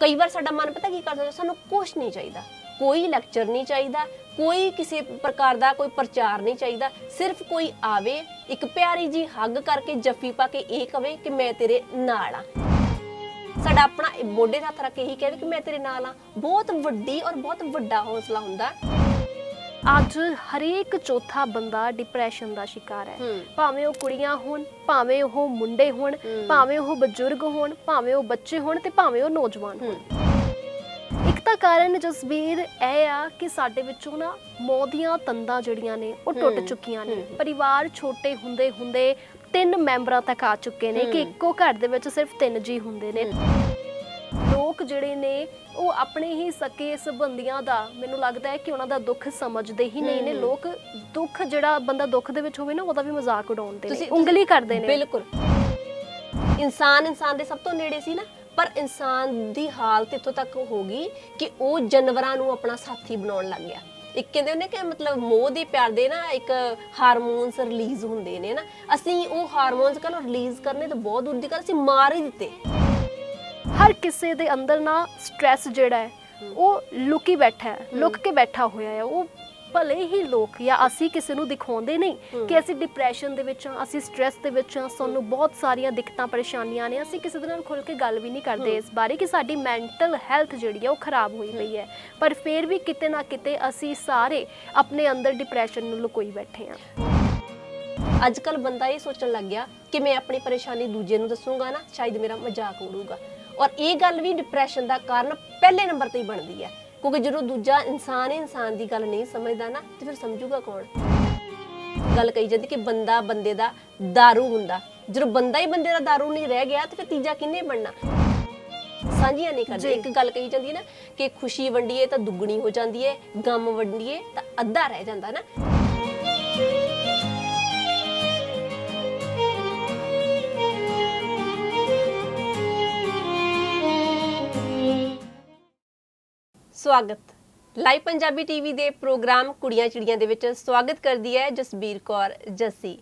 ਕਈ ਵਾਰ ਸਾਡਾ ਮਨ ਪਤਾ ਕੀ ਕਰਦਾ ਸਾਨੂੰ ਕੁਝ ਨਹੀਂ ਚਾਹੀਦਾ। ਕੋਈ ਲੈਕਚਰ ਨਹੀਂ ਚਾਹੀਦਾ, ਕੋਈ ਕਿਸੇ ਪ੍ਰਕਾਰ ਦਾ ਕੋਈ ਪ੍ਰਚਾਰ ਨਹੀਂ ਚਾਹੀਦਾ। ਸਿਰਫ ਕੋਈ ਆਵੇ, ਇੱਕ ਪਿਆਰੀ ਜੀ ਹੱਗ ਕਰਕੇ ਜੱਫੀ ਪਾ ਕੇ ਇਹ ਕਵੇ ਕਿ ਮੈਂ ਤੇਰੇ ਨਾਲ ਆ। ਸਾਡਾ ਆਪਣਾ ਇਹ ਮੋਢੇ ਦਾ ਹੱਥ ਰੱਖ ਕੇ ਇਹੀ ਕਹੇ ਕਿ ਮੈਂ ਤੇਰੇ ਨਾਲ ਆ। ਬਹੁਤ ਵੱਡੀ ਔਰ ਬਹੁਤ ਵੱਡਾ ਹੌਸਲਾ ਹੁੰਦਾ। ਅੱਜ ਹਰੇਕ ਚੌਥਾ ਬੰਦਾ ਡਿਪਰੈਸ਼ਨ ਦਾ ਸ਼ਿਕਾਰ ਹੈ। ਭਾਵੇਂ ਉਹ ਕੁੜੀਆਂ ਹੋਣ ਭਾਵੇਂ ਉਹ ਮੁੰਡੇ ਹੋਣ। ਭਾਵੇਂ ਉਹ ਬਜ਼ੁਰਗ ਹੋਣ ਭਾਵੇਂ ਉਹ ਬੱਚੇ ਹੋਣ ਤੇ ਭਾਵੇਂ ਉਹ ਨੌਜਵਾਨ ਹੋਣ। ਤਾਂ ਕਾਰਨ ਜਸਵੀਰ ਇਹ ਆ ਕਿ ਸਾਡੇ ਵਿੱਚੋਂ ਨਾ ਮੌਤ ਦੀਆਂ ਤੰਦਾਂ ਜਿਹੜੀਆਂ ਨੇ ਉਹ ਟੁੱਟ ਚੁੱਕੀਆਂ ਨੇ। ਪਰਿਵਾਰ ਛੋਟੇ ਹੁੰਦੇ ਹੁੰਦੇ ਤਿੰਨ ਮੈਂਬਰਾਂ ਤੱਕ ਆ ਚੁੱਕੇ ਨੇ ਕਿ। ਇੱਕੋ ਘਰ ਦੇ ਵਿੱਚ ਸਿਰਫ ਤਿੰਨ ਜੀ ਹੁੰਦੇ ਨੇ। ਲੋਕ ਜਿਹੜੇ ਨੇ ਉਹ ਆਪਣੇ ਹੀ ਸਕੇ ਸੰਬੰਧੀਆਂ ਦਾ। ਮੈਨੂੰ ਲੱਗਦਾ ਹੈ ਕਿ ਉਹਨਾਂ ਦਾ ਦੁੱਖ ਸਮਝਦੇ ਹੀ ਨਹੀਂ ਨੇ। ਲੋਕ ਦੁੱਖ ਜਿਹੜਾ ਬੰਦਾ ਦੁੱਖ ਦੇ ਵਿੱਚ ਹੋਵੇ ਨਾ ਉਹਦਾ ਵੀ ਮਜ਼ਾਕ ਉਡਾਉਂਦੇ ਨੇ ਤੁਸੀਂ- ਉਂਗਲੀ ਕਰਦੇ ਨੇ। ਬਿਲਕੁਲ। ਇਨਸਾਨ ਇਨਸਾਨ ਦੇ ਸਭ ਤੋਂ ਨੇੜੇ ਸੀ ਨਾ। ਪਰ ਇਨਸਾਨ ਦੀ ਹਾਲਤ ਇੱਥੋਂ ਤੱਕ ਹੋ ਗਈ ਕਿ ਉਹ ਜਾਨਵਰਾਂ ਨੂੰ ਆਪਣਾ ਸਾਥੀ ਬਣਾਉਣ ਲੱਗ ਗਿਆ। ਇੱਕ ਕਹਿੰਦੇ ਉਹਨੇ ਕਿ ਮਤਲਬ ਮੋਹ ਦੇ ਪਿਆਰ ਦੇ ਨਾ ਇੱਕ ਹਾਰਮੋਨਸ ਰਿਲੀਜ਼ ਹੁੰਦੇ ਨੇ ਨਾ। ਅਸੀਂ ਉਹ ਹਾਰਮੋਨਸ ਕੱਲ ਰਿਲੀਜ਼ ਕਰਨੇ ਤਾਂ ਬਹੁਤ ਦੂਰ ਦੀ ਗੱਲ ਅਸੀਂ ਮਾਰ ਹੀ ਦਿੱਤੇ। ਹਰ ਕਿਸੇ ਦੇ ਅੰਦਰ ਨਾ ਸਟ्रेस ਜਿਹੜਾ ਹੈ ਉਹ ਲੁਕੀ ਬੈਠਾ ਹੈ ਲੁਕ ਕੇ ਬੈਠਾ ਹੋਇਆ ਹੈ। ਉਹ ਭਲੇ ਹੀ ਲੋਕ ਜਾਂ ਅਸੀਂ ਕਿਸੇ ਨੂੰ ਦਿਖਾਉਂਦੇ ਨਹੀਂ ਕਿ ਅਸੀਂ ਡਿਪਰੈਸ਼ਨ ਦੇ ਵਿੱਚ ਹਾਂ ਅਸੀਂ ਸਟ्रेस ਦੇ ਵਿੱਚ ਹਾਂ ਸਾਨੂੰ ਬਹੁਤ ਸਾਰੀਆਂ ਦਿੱਕਤਾਂ ਪਰੇਸ਼ਾਨੀਆਂ ਨੇ। ਅਸੀਂ ਕਿਸੇ ਦੇ ਨਾਲ ਖੁੱਲ ਕੇ ਗੱਲ ਵੀ ਨਹੀਂ ਕਰਦੇ ਇਸ ਬਾਰੇ ਕਿ ਸਾਡੀ ਮੈਂਟਲ ਹੈਲਥ ਜਿਹੜੀ ਹੈ ਉਹ ਖਰਾਬ ਹੋਈ ਗਈ ਹੈ। ਪਰ ਫਿਰ ਵੀ ਕਿਤੇ ਨਾ ਕਿਤੇ ਅਸੀਂ ਸਾਰੇ ਆਪਣੇ ਅੰਦਰ ਡਿਪਰੈਸ਼ਨ ਨੂੰ ਲੁਕੋਈ ਬੈਠੇ ਹਾਂ। ਅੱਜ ਕੱਲ ਬੰਦਾ ਇਹ ਸੋਚਣ ਲੱਗ ਗਿਆ ਕਿ ਮੈਂ ਆਪਣੀ ਪਰੇਸ਼ਾਨੀ ਦੂਜੇ ਨੂੰ ਦੱਸੂਗਾ ਨਾ ਸ਼ਾਇਦ ਮੇਰਾ ਮਜ਼ਾਕ ਉਡੂਗਾ। ਔਰ ਇਹ ਗੱਲ ਵੀ ਡਿਪਰੈਸ਼ਨ ਦਾ ਕਾਰਨ ਪਹਿਲੇ ਨੰਬਰ ਤੇ ਹੀ ਬਣਦੀ ਹੈ ਕਿਉਂਕਿ ਜਦੋਂ ਦੂਜਾ ਇਨਸਾਨ ਹੀ ਇਨਸਾਨ ਦੀ ਗੱਲ ਨਹੀਂ ਸਮਝਦਾ ਨਾ ਤੇ ਫਿਰ ਸਮਝੂਗਾ ਕੌਣ ਗੱਲ ਕਹੀ ਜਾਂਦੀ ਕਿ ਬੰਦਾ ਬੰਦੇ ਦਾ दारू ਹੁੰਦਾ ਜਦੋਂ ਬੰਦਾ ਹੀ ਬੰਦੇ ਦਾ दारू ਨਹੀਂ ਰਹਿ ਗਿਆ ਤੇ ਫਿਰ ਤੀਜਾ ਕਿੰਨੇ ਬਣਨਾ ਸਾਂਝੀਆਂ ਨਹੀਂ ਕਰਦੇ ਜੀ। ਇੱਕ ਗੱਲ ਕਹੀ ਜਾਂਦੀ ਹੈ ਨਾ ਕਿ ਖੁਸ਼ੀ ਵੰਡੀਏ ਤਾਂ ਦੁੱਗਣੀ ਹੋ ਜਾਂਦੀ ਹੈ ਗਮ ਵੰਡੀਏ ਤਾਂ ਅੱਧਾ ਰਹਿ ਜਾਂਦਾ ਨਾ ਸਵਾਗਤ। ਲਾਈਵ ਪੰਜਾਬੀ ਟੀਵੀ ਦੇ ਪ੍ਰੋਗਰਾਮ ਕੁੜੀਆਂ ਚਿੜੀਆਂ ਦੇ ਵਿੱਚ ਸਵਾਗਤ ਕਰਦੀ ਹੈ ਜਸਬੀਰ ਕੌਰ ਜੱਸੀ।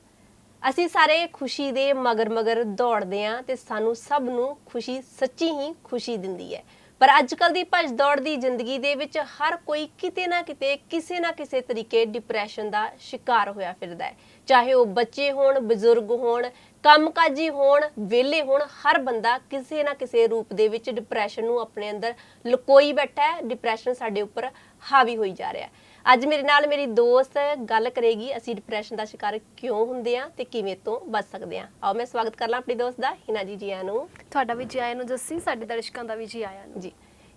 ਅਸੀਂ ਸਾਰੇ ਖੁਸ਼ੀ ਦੇ ਮਗਰ ਮਗਰ ਦੌੜਦੇ ਆਂ ਤੇ ਸਾਨੂੰ ਸਭ ਨੂੰ ਖੁਸ਼ੀ ਸੱਚੀ ਹੀ ਖੁਸ਼ੀ ਦਿੰਦੀ ਹੈ। ਪਰ ਅੱਜ ਕੱਲ ਦੀ ਭੱਜ ਦੌੜ ਦੀ ਜ਼ਿੰਦਗੀ ਦੇ ਵਿੱਚ ਹਰ ਕੋਈ ਕਿਤੇ ਨਾ ਕਿਤੇ, ਕਿਸੇ ਨਾ ਕਿਸੇ ਤਰੀਕੇ ਡਿਪਰੈਸ਼ਨ ਦਾ ਸ਼ਿਕਾਰ ਹੋਇਆ ਫਿਰਦਾ ਹੈ। ਚਾਹੇ ਉਹ ਬੱਚੇ ਹੋਣ, ਬਜ਼ੁਰਗ ਹੋਣ ਕੰਮਕਾਜੀ ਹੋਣ ਵਿਹਲੇ ਹੋਣ ਹਰ ਬੰਦਾ ਕਿਸੇ ਨਾ ਕਿਸੇ ਰੂਪ ਦੇ ਵਿੱਚ ਡਿਪਰੈਸ਼ਨ ਨੂੰ ਆਪਣੇ ਅੰਦਰ ਲੁਕੋਈ ਬੈਠਾ ਹੈ ਡਿਪਰੈਸ਼ਨ ਸਾਡੇ ਉੱਪਰ ਹਾਵੀ ਹੋਈ ਜਾ ਰਿਹਾ ਹੈ। ਅੱਜ ਮੇਰੇ ਨਾਲ ਮੇਰੀ ਦੋਸਤ ਗੱਲ ਕਰੇਗੀ ਅਸੀਂ ਡਿਪਰੈਸ਼ਨ ਦਾ ਸ਼ਿਕਾਰ ਕਿਉਂ ਹੁੰਦੇ ਆ ਤੇ ਕਿਵੇਂ ਤੋਂ ਬਚ ਸਕਦੇ ਆ ਆਓ ਮੈਂ ਸਵਾਗਤ ਕਰ ਲਾਂ ਆਪਣੀ ਦੋਸਤ ਦਾ ਹਿਨਾ ਜੀ ਜੀਆਂ ਨੂੰ। ਤੁਹਾਡਾ ਵੀ ਜੀ ਆਇਆਂ ਨੂੰ ਜੱਸੀ ਸਾਡੇ ਦਰਸ਼ਕਾਂ ਦਾ ਵੀ ਜੀ ਆਇਆਂ ਨੂੰ। ਜੀ।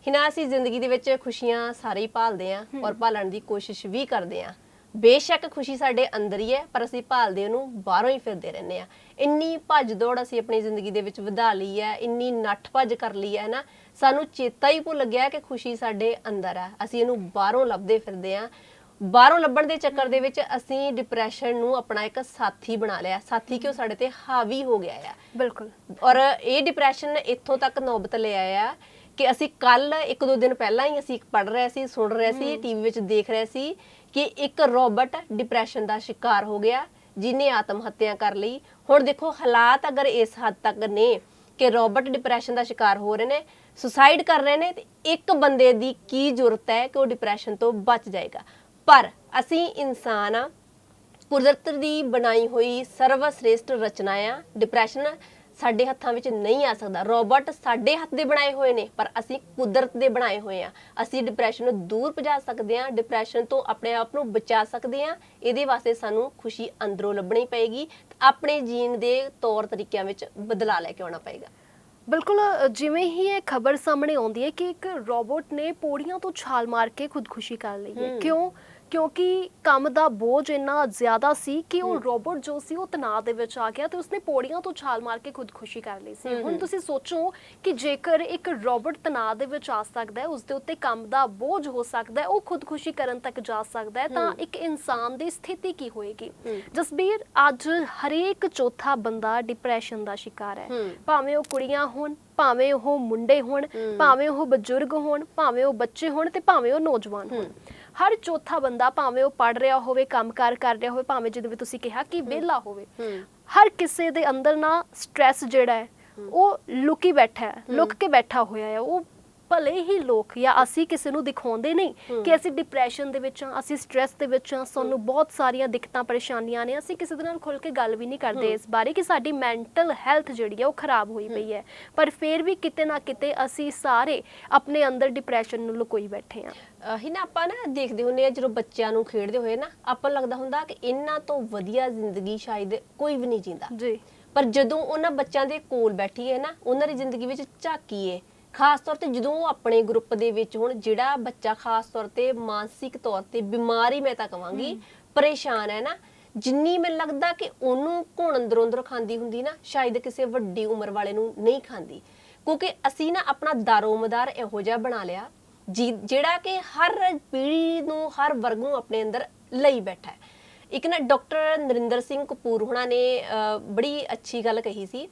ਹਿਨਾ ਅਸੀਂ ਜ਼ਿੰਦਗੀ ਦੇ ਵਿੱਚ ਖੁਸ਼ੀਆਂ ਸਾਰੇ ਹੀ ਭਾਲਦੇ ਆ ਔਰ ਭਾਲਣ ਦੀ ਕੋਸ਼ਿਸ਼ ਵੀ ਕਰਦੇ ਆ ਬੇਸ਼ੱਕ ਖੁਸ਼ੀ ਸਾਡੇ ਅੰਦਰ ਹੀ ਹੈ ਪਰ ਅਸੀਂ ਭਾਲਦੇ ਉਹਨੂੰ ਬਾਹਰੋਂ ਹੀ ਫਿਰਦੇ ਰਹਿੰਦੇ ਆ ਇੰਨੀ ਭੱਜ ਦੌੜ ਅਸੀਂ ਆਪਣੀ ਜ਼ਿੰਦਗੀ ਦੇ ਵਿੱਚ ਵਧਾ ਲਈ ਹੈ ਇੰਨੀ ਨੱਠ ਭੱਜ ਕਰ ਲਈ ਹੈ ਨਾ ਸਾਨੂੰ ਚੇਤਾ ਹੀ ਭੁੱਲ ਗਿਆ ਕਿ ਖੁਸ਼ੀ ਸਾਡੇ ਅੰਦਰ ਆ ਅਸੀਂ ਇਹਨੂੰ ਬਾਹਰੋਂ ਲੱਭਦੇ ਫਿਰਦੇ ਆ ਬਾਹਰੋਂ ਲੱਭਣ ਦੇ ਚੱਕਰ ਦੇ ਵਿੱਚ ਅਸੀਂ ਡਿਪਰੈਸ਼ਨ ਨੂੰ ਆਪਣਾ ਇੱਕ ਸਾਥੀ ਬਣਾ ਲਿਆ। ਸਾਥੀ ਕਿਉਂ ਸਾਡੇ ਤੇ ਹਾਵੀ ਹੋ ਗਿਆ ਆ। ਬਿਲਕੁਲ। ਔਰ ਇਹ ਡਿਪਰੈਸ਼ਨ ਇੱਥੋਂ ਤੱਕ ਨੌਬਤ ਲੈ ਆਇਆ ਕਿ ਅਸੀਂ ਕੱਲ ਇੱਕ ਦੋ ਦਿਨ ਪਹਿਲਾਂ ਹੀ ਅਸੀਂ ਪੜ ਰਹੇ ਸੀ ਸੁਣ ਰਹੇ ਸੀ ਟੀਵੀ ਵਿੱਚ ਦੇਖ ਰਹੇ ਸੀ ਕਿ ਇੱਕ ਰੋਬਟ ਡਿਪਰੈਸ਼ਨ ਦਾ ਸ਼ਿਕਾਰ ਹੋ ਗਿਆ, ਜਿਨੇ ਆਤਮ ਹੱਤਿਆ ਕਰ ਲਈ। ਹੁਣ ਦੇਖੋ, ਹਾਲਾਤ ਅਗਰ ਇਸ ਹੱਦ ਤੱਕ ਨੇ ਕਿ ਰੋਬਟ ਡਿਪਰੈਸ਼ਨ ਦਾ ਸ਼ਿਕਾਰ ਹੋ ਰਹੇ ਨੇ, ਸੁਸਾਈਡ ਕਰ ਰਹੇ ਨੇ, ਤੇ ਇੱਕ ਬੰਦੇ ਦੀ ਕੀ ਜ਼ਰੂਰਤ ਹੈ ਕਿ ਉਹ ਡਿਪਰੈਸ਼ਨ ਤੋਂ ਬਚ ਜਾਏਗਾ। ਪਰ ਅਸੀਂ ਇਨਸਾਨ ਆ, ਕੁਦਰਤ ਦੀ ਬਣਾਈ ਹੋਈ ਸਰਵਸ਼੍ਰੇਸ਼ਟ ਰਚਨਾ ਆ, ਡਿਪਰੈਸ਼ਨ ਸਾਡੇ ਹੱਥਾਂ ਵਿੱਚ ਨਹੀਂ ਆ ਸਕਦਾ। ਰੋਬੋਟ ਸਾਡੇ ਹੱਥ ਦੇ ਬਣਾਏ ਹੋਏ ਨੇ ਪਰ ਅਸੀਂ ਕੁਦਰਤ ਦੇ ਬਣਾਏ ਹੋਏ ਆ। ਅਸੀਂ ਡਿਪਰੈਸ਼ਨ ਨੂੰ ਦੂਰ ਭਜਾ ਸਕਦੇ ਆ ਡਿਪਰੈਸ਼ਨ ਤੋਂ ਆਪਣੇ ਆਪ ਨੂੰ ਬਚਾ ਸਕਦੇ ਆ ਇਹਦੇ ਵਾਸਤੇ ਸਾਨੂੰ ਖੁਸ਼ੀ ਅੰਦਰੋਂ ਲੱਭਣੀ ਪਏਗੀ ਆਪਣੇ ਜੀਣ ਦੇ ਤੌਰ ਤਰੀਕਿਆਂ ਵਿੱਚ ਬਦਲਾਅ ਲੈ ਕੇ ਆਉਣਾ ਪਏਗਾ। ਬਿਲਕੁਲ ਜਿਵੇਂ ਹੀ ਇਹ ਖਬਰ ਸਾਹਮਣੇ ਆਉਂਦੀ ਹੈ ਕਿ ਇੱਕ ਰੋਬੋਟ ਨੇ ਪੌੜੀਆਂ ਤੋਂ ਛਾਲ ਮਾਰ ਕੇ ਖੁਦਕੁਸ਼ੀ ਕਰ ਲਈ ਹੈ। ਕਿਉਂ? ਕਿਉਂਕਿ ਕੰਮ ਦਾ ਬੋਝ ਇੰਨਾ ਜ਼ਿਆਦਾ ਸੀ ਕਿ ਉਹ ਰੋਬੋਟ ਜੋ ਸੀ ਉਹ ਤਣਾਅ ਦੇ ਵਿੱਚ ਆ ਗਿਆ ਤੇ ਉਸਨੇ ਪੌੜੀਆਂ ਤੋਂ ਛਾਲ ਮਾਰ ਕੇ ਖੁਦਕੁਸ਼ੀ ਕਰ ਲਈ ਸੀ ਹੁਣ। ਤੁਸੀਂ ਸੋਚੋ ਕਿ ਜੇਕਰ ਇੱਕ ਰੋਬੋਟ ਤਣਾਅ ਦੇ ਵਿੱਚ ਆ ਸਕਦਾ ਹੈ ਉਸ ਦੇ ਉੱਤੇ ਕੰਮ ਦਾ ਬੋਝ ਹੋ ਸਕਦਾ ਹੈ ਉਹ ਖੁਦਕੁਸ਼ੀ ਕਰਨ ਤੱਕ ਜਾ ਸਕਦਾ ਹੈ ਤਾਂ। ਇੱਕ ਇਨਸਾਨ ਦੀ ਸਥਿਤੀ ਕੀ ਹੋਏਗੀ। ਜਸਬੀਰ ਅੱਜ ਹਰੇਕ ਚੌਥਾ ਬੰਦਾ ਡਿਪਰੈਸ਼ਨ ਦਾ ਸ਼ਿਕਾਰ ਹੈ। ਭਾਵੇਂ ਉਹ ਕੁੜੀਆਂ ਹੋਣ ਭਾਵੇਂ ਉਹ ਮੁੰਡੇ ਹੋਣ। ਭਾਵੇਂ ਉਹ ਬਜ਼ੁਰਗ ਹੋਣ ਭਾਵੇਂ ਉਹ ਬੱਚੇ ਹੋਣ ਤੇ ਭਾਵੇਂ ਉਹ ਨੌਜਵਾਨ ਹੋਣ ਹਰ ਚੌਥਾ ਬੰਦਾ ਭਾਵੇਂ ਉਹ ਪੜ ਰਿਹਾ ਹੋਵੇ ਕੰਮਕਾਰ ਕਰ ਰਿਹਾ ਹੋਵੇ ਭਾਵੇਂ ਜਿਵੇਂ ਵੀ ਤੁਸੀਂ ਕਿਹਾ ਕਿ ਵਿਹਲਾ ਹੋਵੇ ਹਰ ਕਿਸੇ ਦੇ ਅੰਦਰ ਨਾ ਸਟ्रेस ਜਿਹੜਾ ਹੈ ਉਹ ਲੁਕੀ ਬੈਠਾ ਹੈ ਲੁਕ ਕੇ ਬੈਠਾ ਹੋਇਆ ਹੈ ਉਹ ਭਲੇ ਹੀ ਲੋਕ ਜਾਂ ਅਸੀਂ ਕਿਸੇ ਨੂੰ ਦਿਖਾਉਂਦੇ ਨਹੀਂ ਕਿ ਅਸੀਂ ਡਿਪਰੈਸ਼ਨ ਦੇ ਵਿੱਚ ਹਾਂ ਅਸੀਂ ਸਟ੍ਰੈਸ ਦੇ ਵਿੱਚ ਹਾਂ ਸਾਨੂੰ ਬਹੁਤ ਸਾਰੀਆਂ ਦਿੱਕਤਾਂ ਪਰੇਸ਼ਾਨੀਆਂ ਨੇ ਅਸੀਂ ਕਿਸੇ ਦੇ ਨਾਲ ਖੁੱਲ ਕੇ ਗੱਲ ਵੀ ਨਹੀਂ ਕਰਦੇ ਇਸ ਬਾਰੇ ਕਿ ਸਾਡੀ ਮੈਂਟਲ ਹੈਲਥ ਜਿਹੜੀ ਹੈ ਉਹ ਖਰਾਬ ਹੋਈ ਪਈ ਹੈ। ਪਰ ਫਿਰ ਵੀ ਕਿਤੇ ਨਾ ਕਿਤੇ ਅਸੀਂ ਸਾਰੇ ਆਪਣੇ ਅੰਦਰ ਡਿਪਰੈਸ਼ਨ ਨੂੰ ਲੁਕੋਈ ਬੈਠੇ ਹਾਂ। ਹੀ ਨਾ ਆਪਾਂ ਨਾ ਦੇਖਦੇ ਹੁੰਨੇ ਆ ਜਦੋਂ ਬੱਚਿਆਂ ਨੂੰ ਖੇਡਦੇ ਹੋਏ ਨਾ ਆਪਾਂ ਲੱਗਦਾ ਹੁੰਦਾ ਕਿ ਇਹਨਾਂ ਤੋਂ ਵਧੀਆ ਜ਼ਿੰਦਗੀ ਸ਼ਾਇਦ ਕੋਈ ਵੀ ਨਹੀਂ ਜਿੰਦਾ। ਜੀ। ਪਰ ਜਦੋਂ ਉਹਨਾਂ ਬੱਚਿਆਂ ਦੇ ਕੋਲ ਬੈਠੀਏ ਨਾ ਉਹਨਾਂ ਦੀ ਜ਼ਿੰਦਗੀ ਵਿੱਚ ਝਾਕੀਏ ਖਾਸ ਤੌਰ ਤੇ ਜਦੋਂ ਆਪਣੇ ਗਰੁੱਪ ਦੇ ਵਿੱਚ ਹੁਣ ਜਿਹੜਾ ਬੱਚਾ ਖਾਸ ਤੌਰ ਤੇ ਮਾਨਸਿਕ ਤੌਰ ਤੇ ਬਿਮਾਰੀ ਮੈਂ ਤਾਂ ਕਵਾਂਗੀ ਪਰੇਸ਼ਾਨ ਹੈ ਨਾ ਜਿੰਨੀ ਮੈਨੂੰ ਲੱਗਦਾ ਕਿ ਉਹਨੂੰ ਘੁਣ ਅੰਦਰੋਂ ਅੰਦਰ ਖਾਂਦੀ ਹੁੰਦੀ ਨਾ ਸ਼ਾਇਦ ਕਿਸੇ ਵੱਡੀ ਉਮਰ ਵਾਲੇ ਨੂੰ ਨਹੀਂ ਖਾਂਦੀ। ਕਿਉਂਕਿ ਅਸੀਂ ਨਾ ਆਪਣਾ ਦਾਰੋਮਦਾਰ ਇਹੋ ਜਿਹਾ ਬਣਾ ਲਿਆ ਜਿਹੜਾ ਕਿ ਹਰ ਪੀੜ੍ਹੀ ਨੂੰ ਹਰ ਵਰਗ ਨੂੰ ਆਪਣੇ ਅੰਦਰ ਲਈ ਬੈਠਾ ਹੈ। ਇੱਕ ਨਾ ਡਾਕਟਰ ਨਰਿੰਦਰ ਸਿੰਘ ਕਪੂਰ ਹੁਣਾਂ ਨੇ ਬੜੀ ਅੱਛੀ ਗੱਲ ਕਹੀ ਸੀ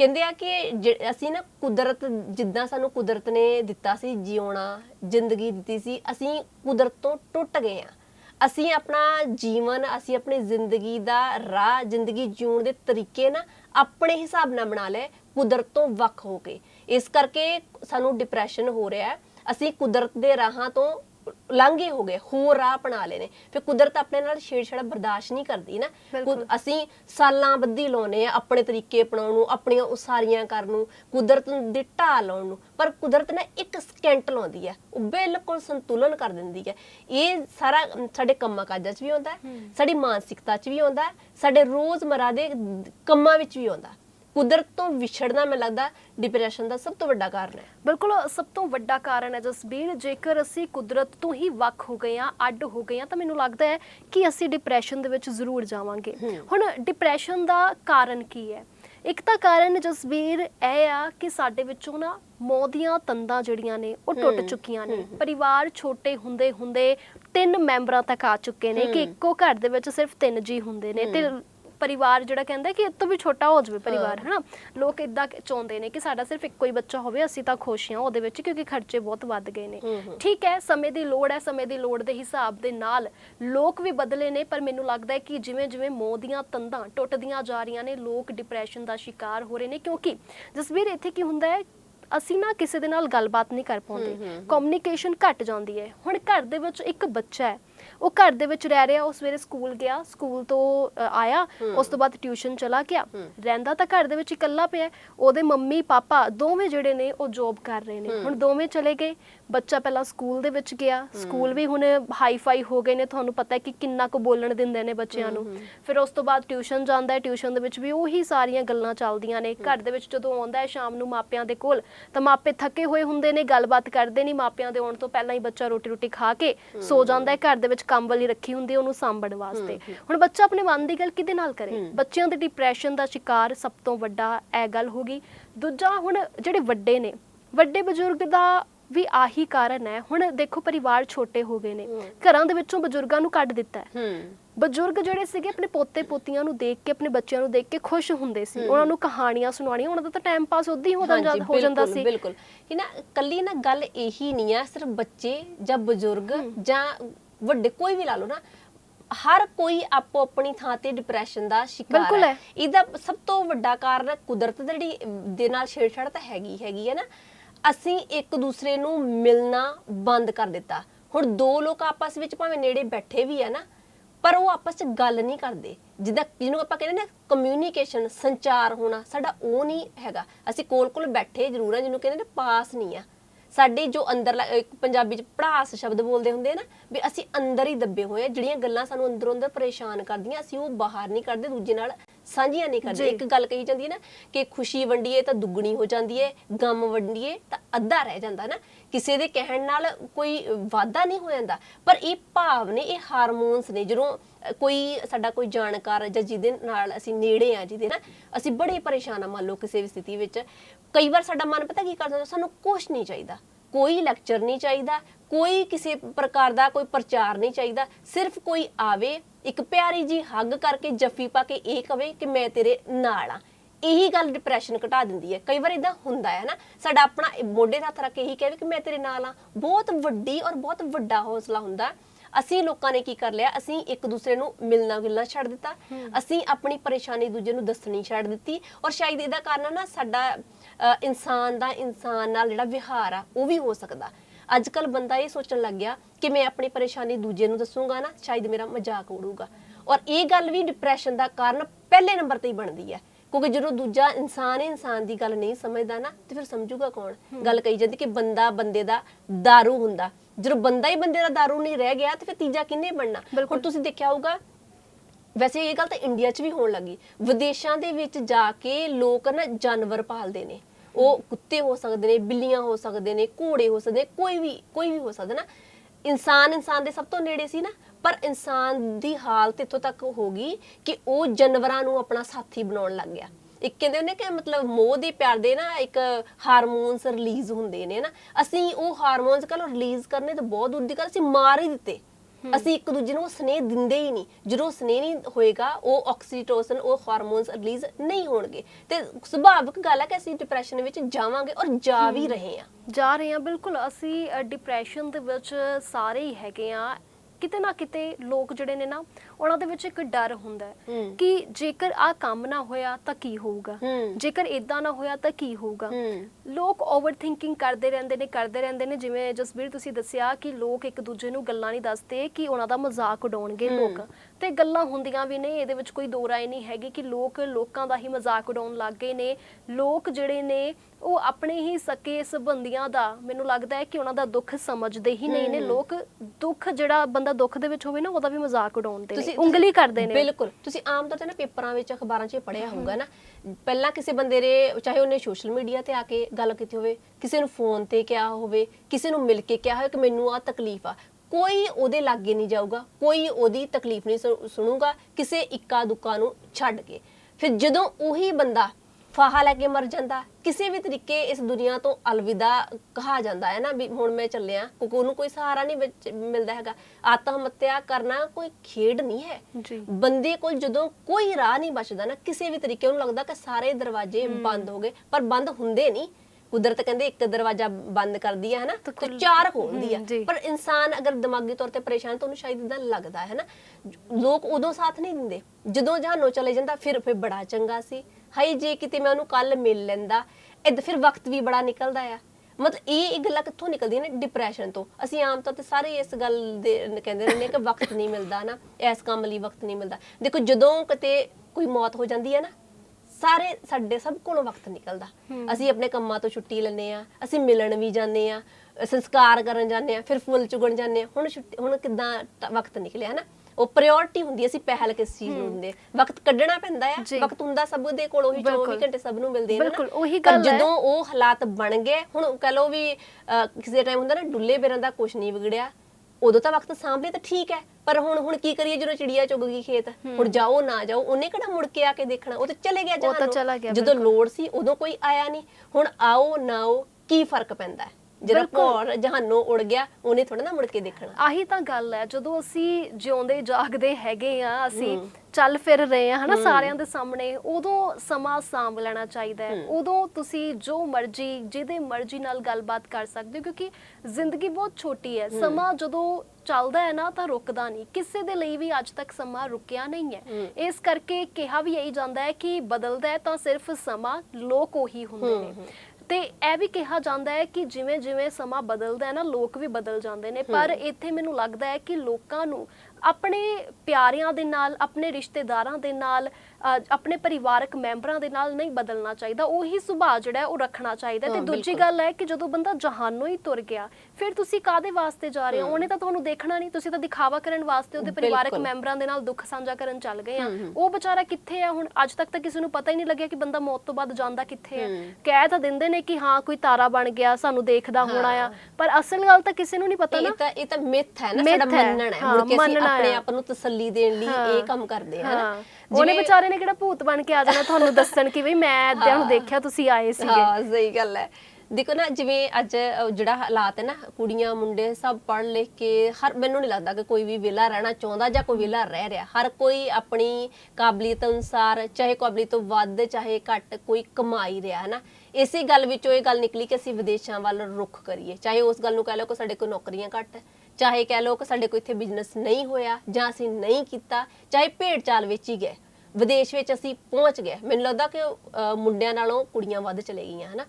ਕਹਿੰਦੇ ਆ ਕਿ ਜਿ- ਅਸੀਂ ਨਾ ਕੁਦਰਤ, ਜਿੱਦਾਂ ਸਾਨੂੰ ਕੁਦਰਤ ਨੇ ਦਿੱਤਾ ਸੀ ਜਿਉਣਾ, ਜ਼ਿੰਦਗੀ ਦਿੱਤੀ ਸੀ, ਅਸੀਂ ਕੁਦਰਤ ਤੋਂ ਟੁੱਟ ਗਏ ਆ। ਅਸੀਂ ਆਪਣਾ ਜੀਵਨ, ਅਸੀਂ ਆਪਣੀ ਜ਼ਿੰਦਗੀ ਦਾ ਰਾਹ, ਜ਼ਿੰਦਗੀ ਜਿਉਣ ਦੇ ਤਰੀਕੇ ਨਾ ਆਪਣੇ ਹਿਸਾਬ ਨਾਲ ਬਣਾ ਲਏ, ਕੁਦਰਤ ਤੋਂ ਵੱਖ ਹੋ ਕੇ। ਇਸ ਕਰਕੇ ਸਾਨੂੰ ਡਿਪਰੈਸ਼ਨ ਹੋ ਰਿਹਾ ਹੈ। ਅਸੀਂ ਕੁਦਰਤ ਦੇ ਰਾਹਾਂ ਤੋਂ ਲਾਂਘੇ ਹੋ ਗਏ ਹੋਰ ਰਾਹ ਅਪਣਾ ਲਏ ਨੇ। ਫਿਰ ਕੁਦਰਤ ਆਪਣੇ ਨਾਲ ਛੇੜਛਾੜ ਬਰਦਾਸ਼ਤ ਨਹੀਂ ਕਰਦੀ ਨਾ। ਬਿਲਕੁਲ। ਅਸੀਂ ਸਾਲਾਂ ਬੱਧੀ ਲਾਉਨੇ ਆ ਆਪਣੇ ਤਰੀਕੇ ਅਪਣਾਉਣ ਨੂੰ ਆਪਣੀਆਂ ਉਸਾਰੀਆਂ ਕਰਨ ਨੂੰ ਕੁਦਰਤ ਦੀ ਢਾਹ ਲਾਉਣ ਨੂੰ। ਪਰ ਕੁਦਰਤ ਨਾ ਇੱਕ ਸਕਿੰਟ ਲਾਉਂਦੀ ਹੈ। ਉਹ ਬਿਲਕੁਲ ਸੰਤੁਲਨ ਕਰ ਦਿੰਦੀ ਹੈ। ਇਹ ਸਾਰਾ ਅਮ, ਸਾਡੇ ਕੰਮਾਂ ਕਾਜਾਂ 'ਚ ਵੀ ਆਉਂਦਾ ਹੈ ਸਾਡੀ ਮਾਨਸਿਕਤਾ 'ਚ ਵੀ ਆਉਂਦਾ ਹੈ ਸਾਡੇ ਰੋਜ਼ਮਰਾ ਦੇ ਕੰਮਾਂ ਵਿੱਚ ਵੀ ਆਉਂਦਾ ਕੁਦਰਤ ਤੋਂ ਵਿਛੜਨਾ ਮੈਨੂੰ ਲੱਗਦਾ ਡਿਪਰੈਸ਼ਨ ਦਾ ਸਭ ਤੋਂ ਵੱਡਾ ਕਾਰਨ ਹੈ। ਬਿਲਕੁਲ ਸਭ ਤੋਂ ਵੱਡਾ ਕਾਰਨ ਹੈ ਜਸਬੀਰ ਜੇਕਰ ਅਸੀਂ ਕੁਦਰਤ ਤੋਂ ਹੀ ਵੱਖ ਹੋ ਗਏ ਹਾਂ ਅੱਡ ਹੋ ਗਏ ਹਾਂ ਤਾਂ ਮੈਨੂੰ ਲੱਗਦਾ ਹੈ ਕਿ ਅਸੀਂ ਡਿਪਰੈਸ਼ਨ ਦੇ ਵਿੱਚ ਜ਼ਰੂਰ ਜਾਵਾਂਗੇ। ਹੁਣ ਡਿਪਰੈਸ਼ਨ ਦਾ ਕਾਰਨ ਕੀ ਹੈ? ਇੱਕ ਤਾਂ ਕਾਰਨ ਜਸਬੀਰ ਇਹ ਆ ਕਿ ਸਾਡੇ ਵਿੱਚੋਂ ਨਾ ਦੀਆਂ ਤੰਦਾਂ ਜਿਹੜੀਆਂ ਨੇ ਉਹ ਟੁੱਟ ਚੁੱਕੀਆਂ ਨੇ। ਪਰਿਵਾਰ ਛੋਟੇ ਹੁੰਦੇ ਹੁੰਦੇ ਤਿੰਨ ਮੈਂਬਰਾਂ ਤੱਕ ਆ ਚੁੱਕੇ ਨੇ ਕਿ ਇੱਕੋ ਘਰ ਦੇ ਵਿੱਚ ਸਿਰਫ ਤਿੰਨ ਜੀ ਹੁੰਦੇ ਨੇ ਤੇ ਪਰਿਵਾਰ ਜਿਹੜਾ ਕਹਿੰਦਾ ਕਿ ਇਹ ਤੋਂ ਵੀ ਛੋਟਾ ਹੋ ਜਾਵੇ ਪਰਿਵਾਰ ਹਨਾ? ਲੋਕ ਇਦਾਂ ਚਾਹੁੰਦੇ ਨੇ ਕਿ ਸਾਡਾ ਸਿਰਫ ਇੱਕੋ ਹੀ ਬੱਚਾ ਹੋਵੇ ਅਸੀਂ ਤਾਂ ਖੁਸ਼ ਹਾਂ ਉਹਦੇ ਵਿੱਚ ਕਿਉਂਕਿ ਖਰਚੇ ਬਹੁਤ ਵੱਧ ਗਏ ਨੇ। ਠੀਕ ਹੈ ਸਮੇਂ ਦੀ ਲੋੜ ਹੈ ਸਮੇਂ ਦੀ ਲੋੜ ਦੇ ਹਿਸਾਬ ਦੇ ਨਾਲ ਲੋਕ ਵੀ ਬਦਲੇ ਨੇ ਪਰ ਮੈਨੂੰ ਲੱਗਦਾ ਹੈ ਕਿ ਜਿਵੇਂ ਜਿਵੇਂ ਮੋਹ ਦੀਆਂ ਤੰਦਾਂ ਟੁੱਟਦੀਆਂ ਜਾ ਰਹੀਆਂ ਨੇ ਲੋਕ ਡਿਪਰੈਸ਼ਨ ਦਾ ਸ਼ਿਕਾਰ ਹੋ ਰਹੇ ਨੇ ਕਿਉਂਕਿ ਜਸਵੀਰ ਇੱਥੇ ਕੀ ਹੁੰਦਾ ਹੈ ਅਸੀਂ ਨਾ ਕਿਸੇ ਦੇ ਨਾਲ ਗੱਲਬਾਤ ਨਹੀਂ ਕਰ ਪਾਉਂਦੇ। ਕਮਿਊਨੀਕੇਸ਼ਨ ਘਟ ਜਾਂਦੀ ਹੈ। ਹੁਣ ਘਰ ਦੇ ਵਿੱਚ ਇੱਕ ਬੱਚਾ ਹੈ ਉਹ ਘਰ ਦੇ ਵਿੱਚ ਰਹਿ ਰਿਹਾ ਉਹ ਸਵੇਰੇ ਸਕੂਲ ਗਿਆ ਸਕੂਲ ਤੋਂ ਅ, ਆਇਆ ਉਸ ਤੋਂ ਬਾਅਦ ਟਿਊਸ਼ਨ ਚਲਾ ਗਿਆ। ਰਹਿੰਦਾ ਤਾਂ ਘਰ ਦੇ ਵਿੱਚ ਇਕੱਲਾ ਪਿਆ ਹੈ। ਉਹਦੇ ਮੰਮੀ ਪਾਪਾ ਦੋਵੇਂ ਜਿਹੜੇ ਨੇ ਉਹ ਜੌਬ ਕਰ ਰਹੇ ਨੇ। ਹੁਣ ਦੋਵੇਂ ਚਲੇ ਗਏ ਬੱਚਾ ਪਹਿਲਾਂ ਸਕੂਲ ਦੇ ਵਿੱਚ ਗਿਆ। ਸਕੂਲ ਵੀ ਹੁਣ ਹਾਈ ਫਾਈ ਹੋ ਗਏ ਨੇ ਤੁਹਾਨੂੰ ਪਤਾ ਹੈ ਕਿ ਕਿੰਨਾ ਕੁ ਬੋਲਣ ਦਿੰਦੇ ਨੇ ਬੱਚਿਆਂ ਨੂੰ। ਫਿਰ ਉਸ ਤੋਂ ਬਾਅਦ ਟਿਊਸ਼ਨ ਜਾਂਦਾ ਹੈ ਟਿਊਸ਼ਨ ਦੇ ਵਿੱਚ ਵੀ ਉਹੀ ਸਾਰੀਆਂ ਗੱਲਾਂ ਚੱਲਦੀਆਂ ਨੇ। ਘਰ ਦੇ ਵਿੱਚ ਜਦੋਂ ਆਉਂਦਾ ਹੈ ਸ਼ਾਮ ਨੂੰ ਮਾਪਿਆਂ ਦੇ ਕੋਲ ਤਾਂ ਮਾਪੇ ਥੱਕੇ ਹੋਏ ਹੁੰਦੇ ਨੇ ਗੱਲਬਾਤ ਕਰਦੇ ਨਹੀਂ ਮਾਪਿਆਂ ਦੇ ਆਉਣ ਤੋਂ ਪਹਿਲਾਂ ਹੀ ਬੱਚਾ ਰੋਟੀ ਰੋਟੀ ਖਾ ਕੇ ਸੋ ਜਾਂਦਾ ਹੈ ਘਰ ਦੇ ਵਿੱਚ ਕੰਮ ਵਾਲੀ ਰੱਖੀ ਹੁੰਦੀ ਹੈ ਉਹਨੂੰ ਸਾਂਭਣ ਵਾਸਤੇ। ਹੁਣ ਬੱਚਾ ਆਪਣੇ ਮਨ ਦੀ ਗੱਲ ਕਿਹਦੇ ਨਾਲ ਕਰੇ? ਬੱਚਿਆਂ ਦੇ ਡਿਪਰੈਸ਼ਨ ਦਾ ਸ਼ਿਕਾਰ ਸਭ ਤੋਂ ਵੱਡਾ ਇਹ ਗੱਲ ਹੋ ਗਈ। ਦੂਜਾ ਹੁਣ ਜਿਹੜੇ ਵੱਡੇ ਨੇ ਵੱਡੇ ਬਜ਼ੁਰਗ ਦਾ ਵੀ ਆਹੀ ਕਾਰਨ ਹੈ। ਹੁਣ ਦੇਖੋ ਪਰਿਵਾਰ ਛੋਟੇ ਹੋ ਗਏ ਨੇ। ਘਰਾਂ ਦੇ ਵਿੱਚੋਂ ਬਜ਼ੁਰਗਾਂ ਨੂੰ ਕੱਢ ਦਿੱਤਾ ਹੈ। ਬਜ਼ੁਰਗ ਜਿਹੜੇ ਸੀਗੇ ਆਪਣੇ ਪੋਤੇ ਪੋਤੀਆਂ ਨੂੰ ਦੇਖ ਕੇ ਆਪਣੇ ਬੱਚਿਆਂ ਨੂੰ ਦੇਖ ਕੇ ਖੁਸ਼ ਹੁੰਦੇ ਸੀ। ਉਹਨਾਂ ਨੂੰ ਕਹਾਣੀਆਂ ਸੁਣਾਉਣੀਆਂ ਉਹਨਾਂ ਦਾ ਤਾਂ ਟਾਈਮ ਪਾਸ ਉਦਾਂ ਹੀ ਹੋ ਜਾਂਦਾ ਸੀ। ਬਿਲਕੁਲ। ਕਿ ਨਾ ਕੱਲੀ ਨਾ ਗੱਲ ਇਹੀ ਨਹੀਂ ਆ ਸਿਰਫ ਬੱਚੇ ਜਾਂ ਬਜ਼ੁਰਗ ਜਾਂ ਵੱਡੇ ਕੋਈ ਵੀ ਲਾ ਲਓ ਨਾ ਹਰ ਕੋਈ ਆਪੋ ਆਪਣੀ ਥਾਂ ਤੇ ਡਿਪਰੈਸ਼ਨ ਦਾ ਸ਼ਿਕਾਰ ਹੈ। ਇਹਦਾ ਸਭ ਤੋਂ ਵੱਡਾ ਕਾਰਨ ਕੁਦਰਤ ਦੀ ਜਿਹੜੀ ਦੇ ਨਾਲ ਛੇੜਛਾੜ ਤਾਂ ਹੈਗੀ ਹੈਗੀ ਹੈ ਨਾ। ਅਸੀਂ ਇੱਕ ਦੂਸਰੇ ਨੂੰ ਮਿਲਣਾ ਬੰਦ ਕਰ ਦਿੱਤਾ। ਹੁਣ ਦੋ ਲੋਕ ਆਪਸ ਵਿੱਚ ਭਾਵੇਂ ਨੇੜੇ ਬੈਠੇ ਵੀ ਆ ਨਾ ਪਰ ਉਹ ਆਪਸ ਚ ਗੱਲ ਨਹੀਂ ਕਰਦੇ। ਜਿੱਦਾਂ ਜਿਹਨੂੰ ਆਪਾਂ ਕਹਿੰਦੇ ਨੇ ਕਮਿਊਨੀਕੇਸ਼ਨ ਸੰਚਾਰ ਹੋਣਾ ਸਾਡਾ ਉਹ ਨਹੀਂ ਹੈਗਾ। ਅਸੀਂ ਕੋਲ ਕੋਲ ਬੈਠੇ ਜ਼ਰੂਰ ਆ ਜਿਹਨੂੰ ਕਹਿੰਦੇ ਨੇ ਪਾਸ ਨਹੀਂ ਆ। ਸਾਡੀ ਜੋ ਅੰਦਰ ਪੰਜਾਬੀ ਚ ਪੜਾਸ ਸ਼ਬਦ ਬੋਲਦੇ ਹੁੰਦੇ ਆ ਨਾ ਵੀ ਅਸੀਂ ਅੰਦਰ ਹੀ ਦੱਬੇ ਹੋਏ ਆ ਜਿਹੜੀਆਂ ਗੱਲਾਂ ਸਾਨੂੰ ਅੰਦਰੋਂ ਅੰਦਰ ਪਰੇਸ਼ਾਨ ਕਰਦੀਆਂ ਅਸੀਂ ਉਹ ਬਾਹਰ ਨਹੀਂ ਕੱਢਦੇ ਦੂਜੇ ਨਾਲ ਸਾਂਝੀਆਂ ਨਹੀਂ ਕਰਦੇ। ਇੱਕ ਗੱਲ ਕਹੀ ਜਾਂਦੀ ਹੈ ਨਾ ਕਿ ਖੁਸ਼ੀ ਵੰਡੀਏ ਤਾਂ ਦੁੱਗਣੀ ਹੋ ਜਾਂਦੀ ਹੈ ਗਮ ਵੰਡੀਏ ਤਾਂ ਅੱਧਾ ਰਹਿ ਜਾਂਦਾ ਨਾ ਕਿਸੇ ਦੇ ਕਹਿਣ ਨਾਲ ਕੋਈ ਵਾਧਾ ਨਹੀਂ ਹੋ ਜਾਂਦਾ ਪਰ ਇਹ ਭਾਵ ਨੇ ਇਹ ਹਾਰਮੋਨਸ ਨੇ ਜਦੋਂ ਕੋਈ ਸਾਡਾ ਕੋਈ ਜਾਣਕਾਰ ਜਾਂ ਜਿਹਦੇ ਨਾਲ ਅਸੀਂ ਨੇੜੇ ਆ ਜਿਹਦੇ ਨਾਲ ਅਸੀਂ ਬੜੇ ਪਰੇਸ਼ਾਨ ਆ ਮੰਨ ਲਓ ਕਿਸੇ ਵੀ ਸਥਿਤੀ ਵਿੱਚ ਕਈ ਵਾਰ ਸਾਡਾ ਮਨ ਪਤਾ ਕੀ ਕਰਦਾ ਸਾਨੂੰ ਕੁਝ ਨਹੀਂ ਚਾਹੀਦਾ ਕੋਈ ਲੈਕਚਰ ਨਹੀਂ ਚਾਹੀਦਾ ਕੋਈ ਕਿਸੇ ਪ੍ਰਕਾਰ ਦਾ ਕੋਈ ਪ੍ਰਚਾਰ ਨਹੀਂ ਚਾਹੀਦਾ ਸਿਰਫ ਕੋਈ ਆਵੇ ਇੱਕ ਪਿਆਰੀ ਜੀ ਹੱਗ ਕਰਕੇ ਜੱਫੀ ਪਾ ਕੇ ਇਹ ਕਵੇ ਕਿ ਮੈਂ ਤੇਰੇ ਨਾਲ ਆ ਇਹੀ ਗੱਲ ਡਿਪਰੈਸ਼ਨ ਘਟਾ ਦਿੰਦੀ ਹੈ। ਕਈ ਵਾਰ ਇਦਾਂ ਹੁੰਦਾ ਹੈ ਨਾ ਸਾਡਾ ਆਪਣਾ ਮੋਢੇ ਤੇ ਹੱਥ ਰੱਖ ਕੇ ਇਹੀ ਕਹੇ ਕਿ ਮੈਂ ਤੇਰੇ ਨਾਲ ਆ ਬਹੁਤ ਵੱਡੀ ਔਰ ਬਹੁਤ ਵੱਡਾ ਹੌਸਲਾ ਹੁੰਦਾ। ਅਸੀਂ ਲੋਕਾਂ ਨੇ ਕੀ ਕਰ ਲਿਆ ਅਸੀਂ ਇੱਕ ਦੂਸਰੇ ਨੂੰ ਮਿਲਣਾ ਗਿਲਣਾ ਛੱਡ ਦਿੱਤਾ। ਅਸੀਂ ਆਪਣੀ ਪਰੇਸ਼ਾਨੀ ਦੂਜੇ ਨੂੰ ਦੱਸਣੀ ਛੱਡ ਦਿੱਤੀ। ਔਰ ਸ਼ਾਇਦ ਇਹਦਾ ਕਾਰਨ ਨਾ ਸਾਡਾ ਇਨਸਾਨ ਦਾ ਇਨਸਾਨ ਨਾਲ ਜਿਹੜਾ ਵਿਹਾਰ ਆ ਉਹ ਵੀ ਹੋ ਸਕਦਾ ਅੱਜ ਕੱਲ ਬੰਦਾ ਇਹ ਸੋਚਣ ਲੱਗ ਗਿਆ ਕਿ ਮੈਂ ਆਪਣੀ ਪਰੇਸ਼ਾਨੀ ਦੂਜੇ ਨੂੰ ਦੱਸੂਗਾ ਨਾ ਸ਼ਾਇਦ ਮੇਰਾ ਮਜ਼ਾਕ ਉਡੂਗਾ ਔਰ ਇਹ ਗੱਲ ਵੀ ਡਿਪਰੈਸ਼ਨ ਦਾ ਕਾਰਨ ਪਹਿਲੇ ਨੰਬਰ ਤੇ ਹੀ ਬਣਦੀ ਹੈ ਕਿਉਂਕਿ ਜਦੋਂ ਦੂਜਾ ਇਨਸਾਨ ਹੀ ਇਨਸਾਨ ਦੀ ਗੱਲ ਨਹੀਂ ਸਮਝਦਾ ਨਾ ਤੇ ਫਿਰ ਸਮਝੂਗਾ ਕੌਣ ਗੱਲ ਕਹੀ ਜਾਂਦੀ ਕਿ ਬੰਦਾ ਬੰਦੇ ਦਾ दारू ਹੁੰਦਾ ਜਦੋਂ ਬੰਦਾ ਹੀ ਬੰਦੇ ਦਾ दारू ਨਹੀਂ ਰਹਿ ਗਿਆ ਤੇ ਫਿਰ ਤੀਜਾ ਕਿੰਨੇ ਬਣਨਾ ਬਿਲਕੁਲ। ਹੁਣ ਤੁਸੀਂ ਦੇਖਿਆ ਹੋਊਗਾ ਵੈਸੇ ਇਹ ਗੱਲ ਤਾਂ ਇੰਡੀਆ 'ਚ ਵੀ ਹੋਣ ਲੱਗੀ ਵਿਦੇਸ਼ਾਂ ਦੇ ਵਿੱਚ ਜਾ ਕੇ ਲੋਕ ਨਾ ਜਾਨਵਰ ਪਾਲਦੇ ਨੇ ਉਹ ਕੁੱਤੇ ਹੋ ਸਕਦੇ ਨੇ, ਬਿੱਲੀਆਂ ਹੋ ਸਕਦੇ ਨੇ, ਘੋੜੇ ਹੋ ਸਕਦੇ ਨੇ, ਕੋਈ ਵੀ ਕੋਈ ਵੀ ਹੋ ਸਕਦਾ ਨਾ। ਇਨਸਾਨ ਇਨਸਾਨ ਦੇ ਸਭ ਤੋਂ ਨੇੜੇ ਸੀ ਨਾ, ਪਰ ਇਨਸਾਨ ਦੀ ਹਾਲਤ ਇੱਥੋਂ ਤੱਕ ਹੋ ਗਈ ਕਿ ਉਹ ਜਾਨਵਰਾਂ ਨੂੰ ਆਪਣਾ ਸਾਥੀ ਬਣਾਉਣ ਲੱਗ ਗਿਆ। ਇੱਕ ਕਹਿੰਦੇ ਉਹਨੇ ਕਿ ਮਤਲਬ ਮੋਹ ਦੇ ਪਿਆਰ ਦੇ ਨਾ ਇੱਕ ਹਾਰਮੋਨਸ ਰਿਲੀਜ਼ ਹੁੰਦੇ ਨੇ ਨਾ। ਅਸੀਂ ਉਹ ਹਾਰਮੋਨਸ ਕੱਲ ਰਿਲੀਜ਼ ਕਰਨੇ ਤਾਂ ਬਹੁਤ ਦੂਰ ਦੀ ਗੱਲ, ਅਸੀਂ ਮਾਰ ਹੀ ਦਿੱਤੇ। ਅਸੀਂ ਇੱਕ ਦੂਜੇ ਨੂੰ ਸਨੇਹ ਦਿੰਦੇ ਹੀ ਨਹੀਂ। ਜਦੋਂ ਸਨੇਹ ਨਹੀਂ ਹੋਏਗਾ ਉਹ ਆਕਸੀਟੋਸਿਨ ਉਹ ਹਾਰਮੋਨਸ ਰਿਲੀਜ਼ ਨਹੀਂ ਹੋਣਗੇ। ਤੇ ਸੁਭਾਵਿਕ ਗੱਲ ਹੈ ਕਿ ਅਸੀਂ ਡਿਪਰੈਸ਼ਨ ਵਿੱਚ ਜਾਵਾਂਗੇ ਔਰ ਜਾ ਵੀ ਰਹੇ ਹਾਂ। ਜਾ ਰਹੇ ਹਾਂ ਬਿਲਕੁਲ। ਅਸੀਂ ਡਿਪਰੈਸ਼ਨ ਦੇ ਵਿੱਚ ਸਾਰੇ ਹੀ ਹੈਗੇ ਆ ਕਿਤੇ ਨਾ ਕਿਤੇ ਲੋਕ ਜਿਹੜੇ ਨੇ ਨਾ ਉਹਨਾਂ ਦੇ ਵਿੱਚ ਇੱਕ ਡਰ ਹੁੰਦਾ ਹੈ। ਕਿ ਜੇਕਰ ਆ ਕੰਮ ਨਾ ਹੋਇਆ ਤਾਂ ਕੀ ਹੋਊਗਾ। ਜੇਕਰ ਇਦਾਂ ਨਾ ਹੋਇਆ ਤਾਂ ਕੀ ਹੋਊਗਾ। ਲੋਕ ਓਵਰਥਿੰਕਿੰਗ ਕਰਦੇ ਰਹਿੰਦੇ ਨੇ ਕਰਦੇ ਰਹਿੰਦੇ ਨੇ ਜਿਵੇਂ ਜਸਬੀਰ ਤੁਸੀਂ ਦੱਸਿਆ ਕਿ ਲੋਕ ਇੱਕ ਦੂਜੇ ਨੂੰ ਗੱਲਾਂ ਨਹੀਂ ਦੱਸਦੇ ਕਿ ਉਹਨਾਂ ਦਾ ਮਜ਼ਾਕ ਉਡਾਉਣਗੇ ਲੋਕ ਤੇ ਗੱਲਾਂ ਹੁੰਦੀਆਂ ਵੀ ਨੇ ਇਹਦੇ ਵਿੱਚ ਕੋਈ ਦੋ ਰਾਏ ਨਹੀਂ ਹੈਗੀ ਕਿ ਲੋਕ ਲੋਕਾਂ ਦਾ ਹੀ ਮਜ਼ਾਕ ਉਡਾਉਣ ਲੱਗ ਗਏ ਨੇ। ਲੋਕ ਜਿਹੜੇ ਨੇ ਉਹ ਆਪਣੇ ਹੀ ਸਕੇ ਸੰਬੰਧੀਆਂ ਦਾ ਮੈਨੂੰ ਲੱਗਦਾ ਹੈ ਕਿ ਉਹਨਾਂ ਦਾ ਦੁੱਖ ਸਮਝਦੇ ਹੀ ਨਹੀਂ ਨੇ। ਲੋਕ ਦੁੱਖ ਜਿਹੜਾ ਬੰਦਾ ਦੁੱਖ ਦੇ ਵਿੱਚ ਹੋਵੇ ਨਾ ਉਹਦਾ ਵੀ ਮਜ਼ਾਕ ਉਡਾਉਂਦੇ ਨੇ ਉਂਗਲੀ ਕਰਦੇ ਨੇ। ਬਿਲਕੁਲ ਤੁਸੀਂ ਆਮ ਤੌਰ ਤੇ ਨਾ ਪੇਪਰਾਂ ਵਿੱਚ ਅਖਬਾਰਾਂ 'ਚ ਪੜਿਆ ਹੋਊਗਾ ਨਾ। ਪਹਿਲਾਂ ਕਿਸੇ ਬੰਦੇ ਦੇ ਚਾਹੇ ਉਹਨੇ ਸੋਸ਼ਲ ਮੀਡੀਆ ਤੇ ਆ ਕੇ ਗੱਲ ਕੀਤੀ ਹੋਵੇ ਕਿਸੇ ਨੂੰ ਫੋਨ ਤੇ ਕਿਹਾ ਹੋਵੇ ਕਿਸੇ ਨੂੰ ਮਿਲ ਕੇ ਕਿਹਾ ਹੋਵੇ ਕਿ ਮੈਨੂੰ ਆ ਤਕਲੀਫ ਆ। ਕੋਈ ਉਹਦੇ ਲਾਗੇ ਨਹੀਂ ਜਾਊਗਾ ਕੋਈ ਉਹਦੀ ਤਕਲੀਫ ਨਹੀਂ ਸੁਣੂਗਾ ਕਿਸੇ ਇੱਕਾ ਦੁੱਕਾ ਨੂੰ ਛੱਡ ਕੇ। ਫਿਰ ਜਦੋਂ ਉਹੀ ਬੰਦਾ ਫਾਹਾ ਲੈ ਕੇ ਮਰ ਜਾਂਦਾ ਕਿਸੇ ਵੀ ਤਰੀਕੇ ਇਸ ਦੁਨੀਆ ਤੋਂ ਅਲਵਿਦਾ ਕਹਾ ਜਾਂਦਾ ਹੈ ਨਾ ਵੀ ਹੁਣ ਮੈਂ ਚੱਲਿਆ ਕਿਉਂਕਿ ਉਹਨੂੰ ਕੋਈ ਸਹਾਰਾ ਨਹੀਂ ਮਿਲਦਾ ਹੈਗਾ। ਆਤਮ ਹੱਤਿਆ ਕਰਨਾ ਕੋਈ ਖੇਡ ਨਹੀਂ ਹੈ। ਜੀ। ਬੰਦੇ ਕੋਲ ਜਦੋਂ ਕੋਈ ਰਾਹ ਨਹੀਂ ਬਚਦਾ ਨਾ ਕਿਸੇ ਵੀ ਤਰੀਕੇ ਉਹਨੂੰ ਲੱਗਦਾ ਕਿ ਸਾਰੇ ਦਰਵਾਜ਼ੇ ਬੰਦ ਹੋ ਗਏ ਪਰ ਬੰਦ ਹੁੰਦੇ ਨਹੀਂ। ਕੁਦਰਤ ਕਹਿੰਦੇ ਇੱਕ ਦਰਵਾਜ਼ਾ ਬੰਦ ਕਰਦੀ ਹੈ ਹਨਾ? ਤਾਂ ਚਾਰ ਖੋਲਦੀ। ਹੈ ਪਰ ਇਨਸਾਨ ਅਗਰ ਦਿਮਾਗੀ ਤੌਰ ਤੇ ਪਰੇਸ਼ਾਨ ਤਾਂ ਉਹਨੂੰ ਸ਼ਾਇਦ ਇਦਾਂ ਲੱਗਦਾ ਹੈ ਨਾ ਲੋਕ ਉਦੋਂ ਸਾਥ ਨਹੀਂ ਦਿੰਦੇ। ਜਦੋਂ ਜਹਾਨੋਂ ਚਲੇ ਜਾਂਦਾ ਫਿਰ ਫਿਰ ਬੜਾ ਚੰਗਾ ਸੀ। ਹਾਈ ਜੇ ਕਿਤੇ ਮੈਂ ਉਹਨੂੰ ਕੱਲ ਮਿਲ ਲੈਂਦਾ ਇਦ ਫਿਰ ਵਕਤ ਵੀ ਬੜਾ ਨਿਕਲਦਾ ਆ। ਮਤਲਬ ਇਹ ਗੱਲਾਂ ਕਿੱਥੋਂ ਨਿਕਲਦੀਆਂ ਨੇ? ਡਿਪਰੈਸ਼ਨ ਤੋਂ। ਅਸੀਂ ਆਮ ਤੌਰ ਤੇ ਸਾਰੇ ਇਸ ਗੱਲ ਦੇ ਕਹਿੰਦੇ ਰਹਿੰਦੇ ਕਿ ਵਕਤ ਨਹੀਂ ਮਿਲਦਾ ਨਾ ਇਸ ਕੰਮ ਲਈ ਵਕਤ ਨਹੀਂ ਮਿਲਦਾ। ਦੇਖੋ ਜਦੋਂ ਕਿਤੇ ਕੋਈ ਮੌਤ ਹੋ ਜਾਂਦੀ ਹੈ ਨਾ ਸਾਰੇ ਸਾਡੇ ਸਭ ਕੋਲੋਂ ਵਕਤ ਨਿਕਲਦਾ ਅਸੀਂ ਆਪਣੇ ਕੰਮਾਂ ਤੋਂ ਛੁੱਟੀ ਲੈਂਦੇ ਆ ਅਸੀਂ ਮਿਲਣ ਵੀ ਜਾਂਦੇ ਆ ਸੰਸਕਾਰ ਕਰਨ ਜਾਂਦੇ ਆ ਫਿਰ ਫੁੱਲ ਚੁਗਣ ਜਾਂਦੇ ਆ ਹੁਣ ਛੁੱਟੀ ਹੁਣ ਕਿਦਾਂ ਵਕਤ ਨਿਕਲਿਆ ਨਾ ਉਹ ਪ੍ਰਾਇੋਰਟੀ ਹੁੰਦੀ ਅਸੀਂ ਪਹਿਲ ਕਿਸ ਚੀਜ਼ ਨੂੰ ਦਿੰਦੇ ਵਕਤ ਕੱਢਣਾ ਪੈਂਦਾ ਆ। ਵਕਤ ਹੁੰਦਾ ਸਭ ਦੇ ਕੋਲ ਉਹੀ 24 ਬਿਲਕੁਲ। ਘੰਟੇ ਸਭ ਨੂੰ ਮਿਲਦੇ ਨੇ। ਬਿਲਕੁਲ, ਉਹੀ ਗੱਲ ਹੈ। ਜਦੋਂ ਉਹ ਹਾਲਾਤ ਬਣ ਗਏ ਹੁਣ ਕਹ ਲਓ ਵੀ ਕਿਸੇ ਟਾਈਮ ਹੁੰਦਾ ਨਾ ਡੁੱਲੇ ਬੇਰਾਂ ਦਾ ਕੁਝ ਨਹੀਂ ਵਿਗੜਿਆ ਉਦੋਂ ਤਾਂ ਵਕਤ ਸਾਂਭਲੇ ਤਾਂ ਠੀਕ ਹੈ ਪਰ ਹੁਣ ਹੁਣ ਕੀ ਕਰੀਏ ਜਦੋਂ ਚਿੜੀਆ ਚੁਗ ਗਈ ਖੇਤ? ਹੁਣ ਜਾਓ ਨਾ ਜਾਓ ਉਹਨੇ ਕਿਹੜਾ ਮੁੜ ਕੇ ਆ ਕੇ ਦੇਖਣਾ? ਉਹ ਤਾਂ ਚਲੇ ਗਿਆ ਜਹਾਨੋਂ। ਚਲਾ ਗਿਆ, ਜਦੋਂ ਲੋੜ ਸੀ ਉਦੋਂ ਕੋਈ ਆਇਆ ਨਹੀਂ। ਹੁਣ ਆਓ ਨਾ ਆਓ ਕੀ ਫ਼ਰਕ ਪੈਂਦਾ ਹੈ? ਜਿਹੜਾ। ਭੌਰ ਜਹਾਨੋਂ ਉੜ ਗਿਆ ਉਹਨੇ ਥੋੜਾ ਨਾ ਮੁੜ ਕੇ ਦੇਖਣਾ। ਆਹੀ ਤਾਂ ਗੱਲ ਹੈ ਜਦੋਂ ਅਸੀਂ ਜਿਉਂਦੇ ਜਾਗਦੇ ਹੈਗੇ ਆ ਅਸੀਂ ਚੱਲ ਫਿਰ ਰਹੇ ਆ ਹਨਾ ਸਾਰਿਆਂ ਦੇ ਸਾਹਮਣੇ ਉਦੋਂ ਸਮਾਂ ਸਾਂਭ ਲੈਣਾ ਚਾਹੀਦਾ ਹੈ। ਉਦੋਂ ਤੁਸੀਂ ਜੋ ਮਰਜ਼ੀ ਜਿਹਦੇ ਮਰਜ਼ੀ ਨਾਲ ਗੱਲਬਾਤ ਕਰ ਸਕਦੇ ਹੋ ਕਿਉਂਕਿ ਜ਼ਿੰਦਗੀ ਬਹੁਤ ਛੋਟੀ ਹੈ। ਸਮਾਂ ਜਦੋਂ ਚੱਲਦਾ ਹੈ ਨਾ ਤਾਂ ਰੁਕਦਾ ਨਹੀਂ। ਕਿਸੇ ਦੇ ਲਈ ਵੀ ਅੱਜ ਤੱਕ ਸਮਾਂ ਰੁਕਿਆ ਨਹੀਂ ਹੈ। ਇਸ ਕਰਕੇ ਕਿਹਾ ਵੀ ਇਹੀ ਜਾਂਦਾ ਹੈ ਕਿ ਬਦਲਦਾ ਹੈ ਤਾਂ ਸਿਰਫ ਸਮਾਂ ਲੋਕ ਉਹੀ ਹੁੰਦੇ ਨੇ। ਤੇ ਇਹ ਵੀ ਕਿਹਾ ਜਾਂਦਾ ਹੈ ਕਿ ਜਿਵੇਂ ਜਿਵੇਂ ਸਮਾਂ ਬਦਲਦਾ ਹੈ ਨਾ ਲੋਕ ਵੀ ਬਦਲ ਜਾਂਦੇ ਨੇ। ਪਰ ਇੱਥੇ ਮੈਨੂੰ ਲੱਗਦਾ ਹੈ ਕਿ ਲੋਕਾਂ ਨੂੰ ਆਪਣੇ ਪਿਆਰਿਆਂ ਦੇ ਨਾਲ ਆਪਣੇ ਰਿਸ਼ਤੇਦਾਰਾਂ ਦੇ ਨਾਲ ਆਪਣੇ ਪਰਿਵਾਰਕ ਮੈਂਬਰਾਂ ਦੇ ਨਾਲ ਨਹੀਂ ਬਦਲਣਾ ਚਾਹੀਦਾ। ਉਹੀ ਸੁਭਾਅ ਜਿਹੜਾ ਉਹ ਰੱਖਣਾ ਚਾਹੀਦਾ। ਤੇ ਦੂਜੀ। ਗੱਲ ਹੈ ਕਿ ਜਦੋਂ ਬੰਦਾ ਜਹਾਨੋਂ ਹੀ ਤੁਰ ਗਿਆ ਫਿਰ ਤੁਸੀਂ ਕਾਦੇ ਵਾਸਤੇ ਜਾ ਰਹੇ ਹੋ? ਉਹਨੇ ਤਾਂ ਤੁਹਾਨੂੰ ਦੇਖਣਾ ਨਹੀਂ। ਤੁਸੀਂ ਤਾਂ ਦਿਖਾਵਾ ਕਰਨ ਵਾਸਤੇ ਉਹਦੇ ਪਰਿਵਾਰਕ। ਮੈਂਬਰਾਂ ਦੇ ਨਾਲ ਦੁੱਖ ਸਾਂਝਾ ਕਰਨ ਚੱਲ ਗਏ ਆ। ਉਹ ਵਿਚਾਰਾ ਕਿੱਥੇ ਆ ਹੁਣ? ਅੱਜ ਤੱਕ ਤਾਂ ਕਿਸੇ ਨੂੰ ਪਤਾ ਹੀ ਨਹੀਂ ਲੱਗਿਆ ਕਿ ਬੰਦਾ ਮੌਤ ਤੋਂ ਬਾਅਦ ਜਾਂਦਾ ਕਿੱਥੇ ਹੈ। ਕਹਿ ਤਾਂ ਦਿੰਦੇ ਨੇ ਕਿ ਹਾਂ ਕੋਈ ਤਾਰਾ ਬਣ ਗਿਆ ਸਾਨੂੰ ਦੇਖਦਾ ਹੋਣਾ ਆ। ਪਰ ਅਸਲ ਗੱਲ ਤਾਂ ਕਿਸੇ ਨੂੰ ਨਹੀਂ ਪਤਾ ਨਾ। ਇਹ ਤਾਂ ਇਹ ਤਾਂ ਮਿੱਥ ਹੈ ਨਾ ਸਾਡਾ ਮੰਨਣਾ ਹੈ। ਮੁੜ ਕੇ ਅਸੀਂ ਆਪਣੇ। ਆਪ ਨੂੰ ਤਸੱਲੀ ਦੇਣ ਲਈ। ਇਹ ਕੰਮ ਕਰਦੇ ਹਾਂ ਹਾਂ। ਨਾ ਉਹਨੇ ਵਿਚਾਰੇ ਨੇ ਕਿਹੜਾ ਭੂਤ ਬਣ ਕੇ ਆ ਜਾਣਾ ਤੁਹਾਨੂੰ ਦੱਸਣ ਕਿ ਬਈ ਮੈਂ ਅੱਧਿਆਂ ਨੂੰ ਦੇਖਿਆ ਤੁਸੀਂ ਆਏ ਸੀਗੇ। ਹਾਂ ਸਹੀ ਗੱਲ ਹੈ। ਦੇਖੋ ਨਾ ਜਿਵੇਂ ਅੱਜ ਜਿਹੜਾ ਹਾਲਾਤ ਹੈ ਨਾ ਕੁੜੀਆਂ ਮੁੰਡੇ ਸਭ ਪੜ੍ਹ ਲਿਖ ਕੇ ਹਰ ਮੈਨੂੰ ਨਹੀਂ ਲੱਗਦਾ ਕਿ ਕੋਈ ਵੀ ਵਿਹਲਾ ਰਹਿਣਾ ਚਾਹੁੰਦਾ ਜਾਂ ਕੋਈ ਵਿਹਲਾ ਰਹਿ ਰਿਹਾ। ਹਰ ਕੋਈ ਆਪਣੀ ਕਾਬਲੀਅਤ ਅਨੁਸਾਰ ਚਾਹੇ ਕਾਬਲੀਅਤ ਤੋਂ ਵੱਧ ਚਾਹੇ ਘੱਟ ਕੋਈ ਕਮਾਈ ਰਿਹਾ ਹੈ ਨਾ ਇਸੇ ਗੱਲ ਵਿੱਚੋਂ ਇਹ ਗੱਲ ਨਿਕਲੀ ਕਿ ਅਸੀਂ ਵਿਦੇਸ਼ਾਂ ਵੱਲ ਰੁਖ ਕਰੀਏ। ਚਾਹੇ ਉਸ ਗੱਲ ਨੂੰ ਕਹਿ ਲਓ ਕਿ ਸਾਡੇ ਕੋਲ ਨੌਕਰੀਆਂ ਘੱਟ ਹੈ। ਚਾਹੇ ਕਹਿ ਲਓ ਕਿ ਸਾਡੇ ਕੋਲ ਇੱਥੇ ਬਿਜ਼ਨਸ ਨਹੀਂ ਹੋਇਆ ਜਾਂ ਅਸੀਂ ਨਹੀਂ ਕੀਤਾ ਚਾਹੇ ਭੇਡ ਚਾਲ ਵਿੱਚ ਹੀ ਗਏ ਵਿਦੇਸ਼ ਵਿੱਚ ਅਸੀਂ ਪਹੁੰਚ ਗਏ ਮੈਨੂੰ ਲੱਗਦਾ ਕਿ ਮੁੰਡਿਆਂ ਨਾਲੋਂ ਕੁੜੀਆਂ ਵੱਧ ਚਲੇ ਗਈਆਂ ਹਨਾ?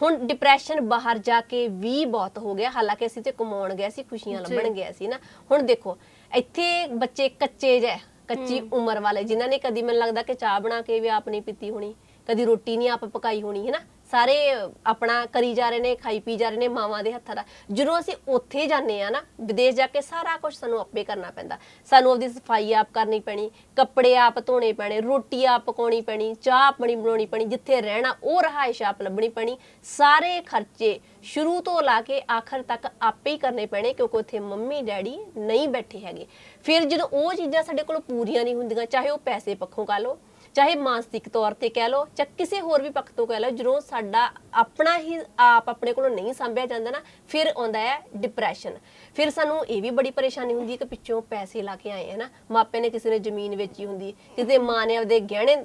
ਹੁਣ ਡਿਪਰੈਸ਼ਨ ਬਾਹਰ ਜਾ ਕੇ ਵੀ ਬਹੁਤ ਹੋ ਗਿਆ ਹਾਲਾਂਕਿ ਅਸੀਂ ਤੇ ਕਮਾਉਣ ਗਏ ਸੀ ਖੁਸ਼ੀਆਂ। ਲੱਭਣ ਗਏ ਸੀ ਨਾ ਹੁਣ ਦੇਖੋ ਇੱਥੇ ਬੱਚੇ ਕੱਚੇ ਜੈ ਕੱਚੀ ਉਮਰ ਵਾਲੇ ਜਿਨ੍ਹਾਂ ਨੇ ਕਦੀ ਮੈਨੂੰ ਲੱਗਦਾ ਕਿ ਚਾਹ ਬਣਾ ਕੇ ਵੀ ਆਪ ਨਹੀਂ ਪੀਤੀ ਹੋਣੀ ਕਦੀ ਰੋਟੀ ਨਹੀਂ ਆਪ ਪਕਾਈ ਹੋਣੀ ਹੈ ਨਾ ਸਾਰੇ ਆਪਣਾ ਕਰੀ ਜਾ ਰਹੇ ਨੇ, ਖਾਈ ਪੀ ਜਾ ਰਹੇ ਨੇ ਮਾਵਾਂ ਦੇ ਹੱਥਾਂ ਦਾ। ਜਦੋਂ ਅਸੀਂ ਉੱਥੇ ਜਾਂਦੇ ਆ ਨਾ, ਵਿਦੇਸ਼ ਜਾ ਕੇ ਸਾਰਾ ਕੁਝ ਸਾਨੂੰ ਆਪੇ ਕਰਨਾ ਪੈਂਦਾ। ਸਾਨੂੰ ਆਪਦੀ ਸਫ਼ਾਈ ਆਪ ਕਰਨੀ ਪੈਣੀ, ਕੱਪੜੇ ਆਪ ਧੋਣੇ ਪੈਣੇ, ਰੋਟੀ ਆਪ ਪਕਾਉਣੀ ਪੈਣੀ, ਚਾਹ ਆਪਣੀ ਬਣਾਉਣੀ ਪੈਣੀ, ਜਿੱਥੇ ਰਹਿਣਾ ਉਹ ਰਹਾਇਸ਼ ਆਪ ਲੱਭਣੀ ਪੈਣੀ। ਸਾਰੇ ਖਰਚੇ ਸ਼ੁਰੂ ਤੋਂ ਲਾ ਕੇ ਆਖਰ ਤੱਕ ਆਪੇ ਹੀ ਕਰਨੇ ਪੈਣੇ, ਕਿਉਂਕਿ ਉੱਥੇ ਮੰਮੀ, ਡੈਡੀ ਨਹੀਂ ਬੈਠੇ ਹੈਗੇ। ਫਿਰ ਜਦੋਂ ਉਹ ਚੀਜ਼ਾਂ ਸਾਡੇ ਕੋਲ ਪੂਰੀਆਂ ਨਹੀਂ ਹੁੰਦੀਆਂ, ਚਾਹੇ ਉਹ ਪੈਸੇ ਪੱਖੋਂ ਕਹ ਲਓ ਚਾਹੇ ਮਾਨਸਿਕ ਤੌਰ ਤੇ ਕਹਿ ਲਓ ਜਾਂ ਕਿਸੇ ਹੋਰ ਵੀ ਪੱਖ ਤੋਂ ਕਹਿ ਲਓ, ਜਦੋਂ ਸਾਡਾ ਆਪਣਾ ਹੀ ਆਪ ਆਪਣੇ ਕੋਲੋਂ ਨਹੀਂ ਸੰਭਿਆ ਜਾਂਦਾ ਨਾ, ਫਿਰ ਆਉਂਦਾ ਹੈ ਡਿਪਰੈਸ਼ਨ ਫਿਰ ਸਾਨੂੰ ਇਹ ਵੀ ਬੜੀ ਪਰੇਸ਼ਾਨੀ ਹੁੰਦੀ ਹੈ ਕਿ ਪਿੱਛੋਂ ਪੈਸੇ ਲਾ ਕੇ ਆਏ ਹੈ ਨਾ। ਮਾਪੇ ਨੇ ਕਿਸੇ ਨੇ ਜ਼ਮੀਨ ਵੇਚੀ ਹੁੰਦੀ, ਕਿਸੇ ਮਾਂ ਨੇ ਆਪਦੇ ਗਹਿਣੇ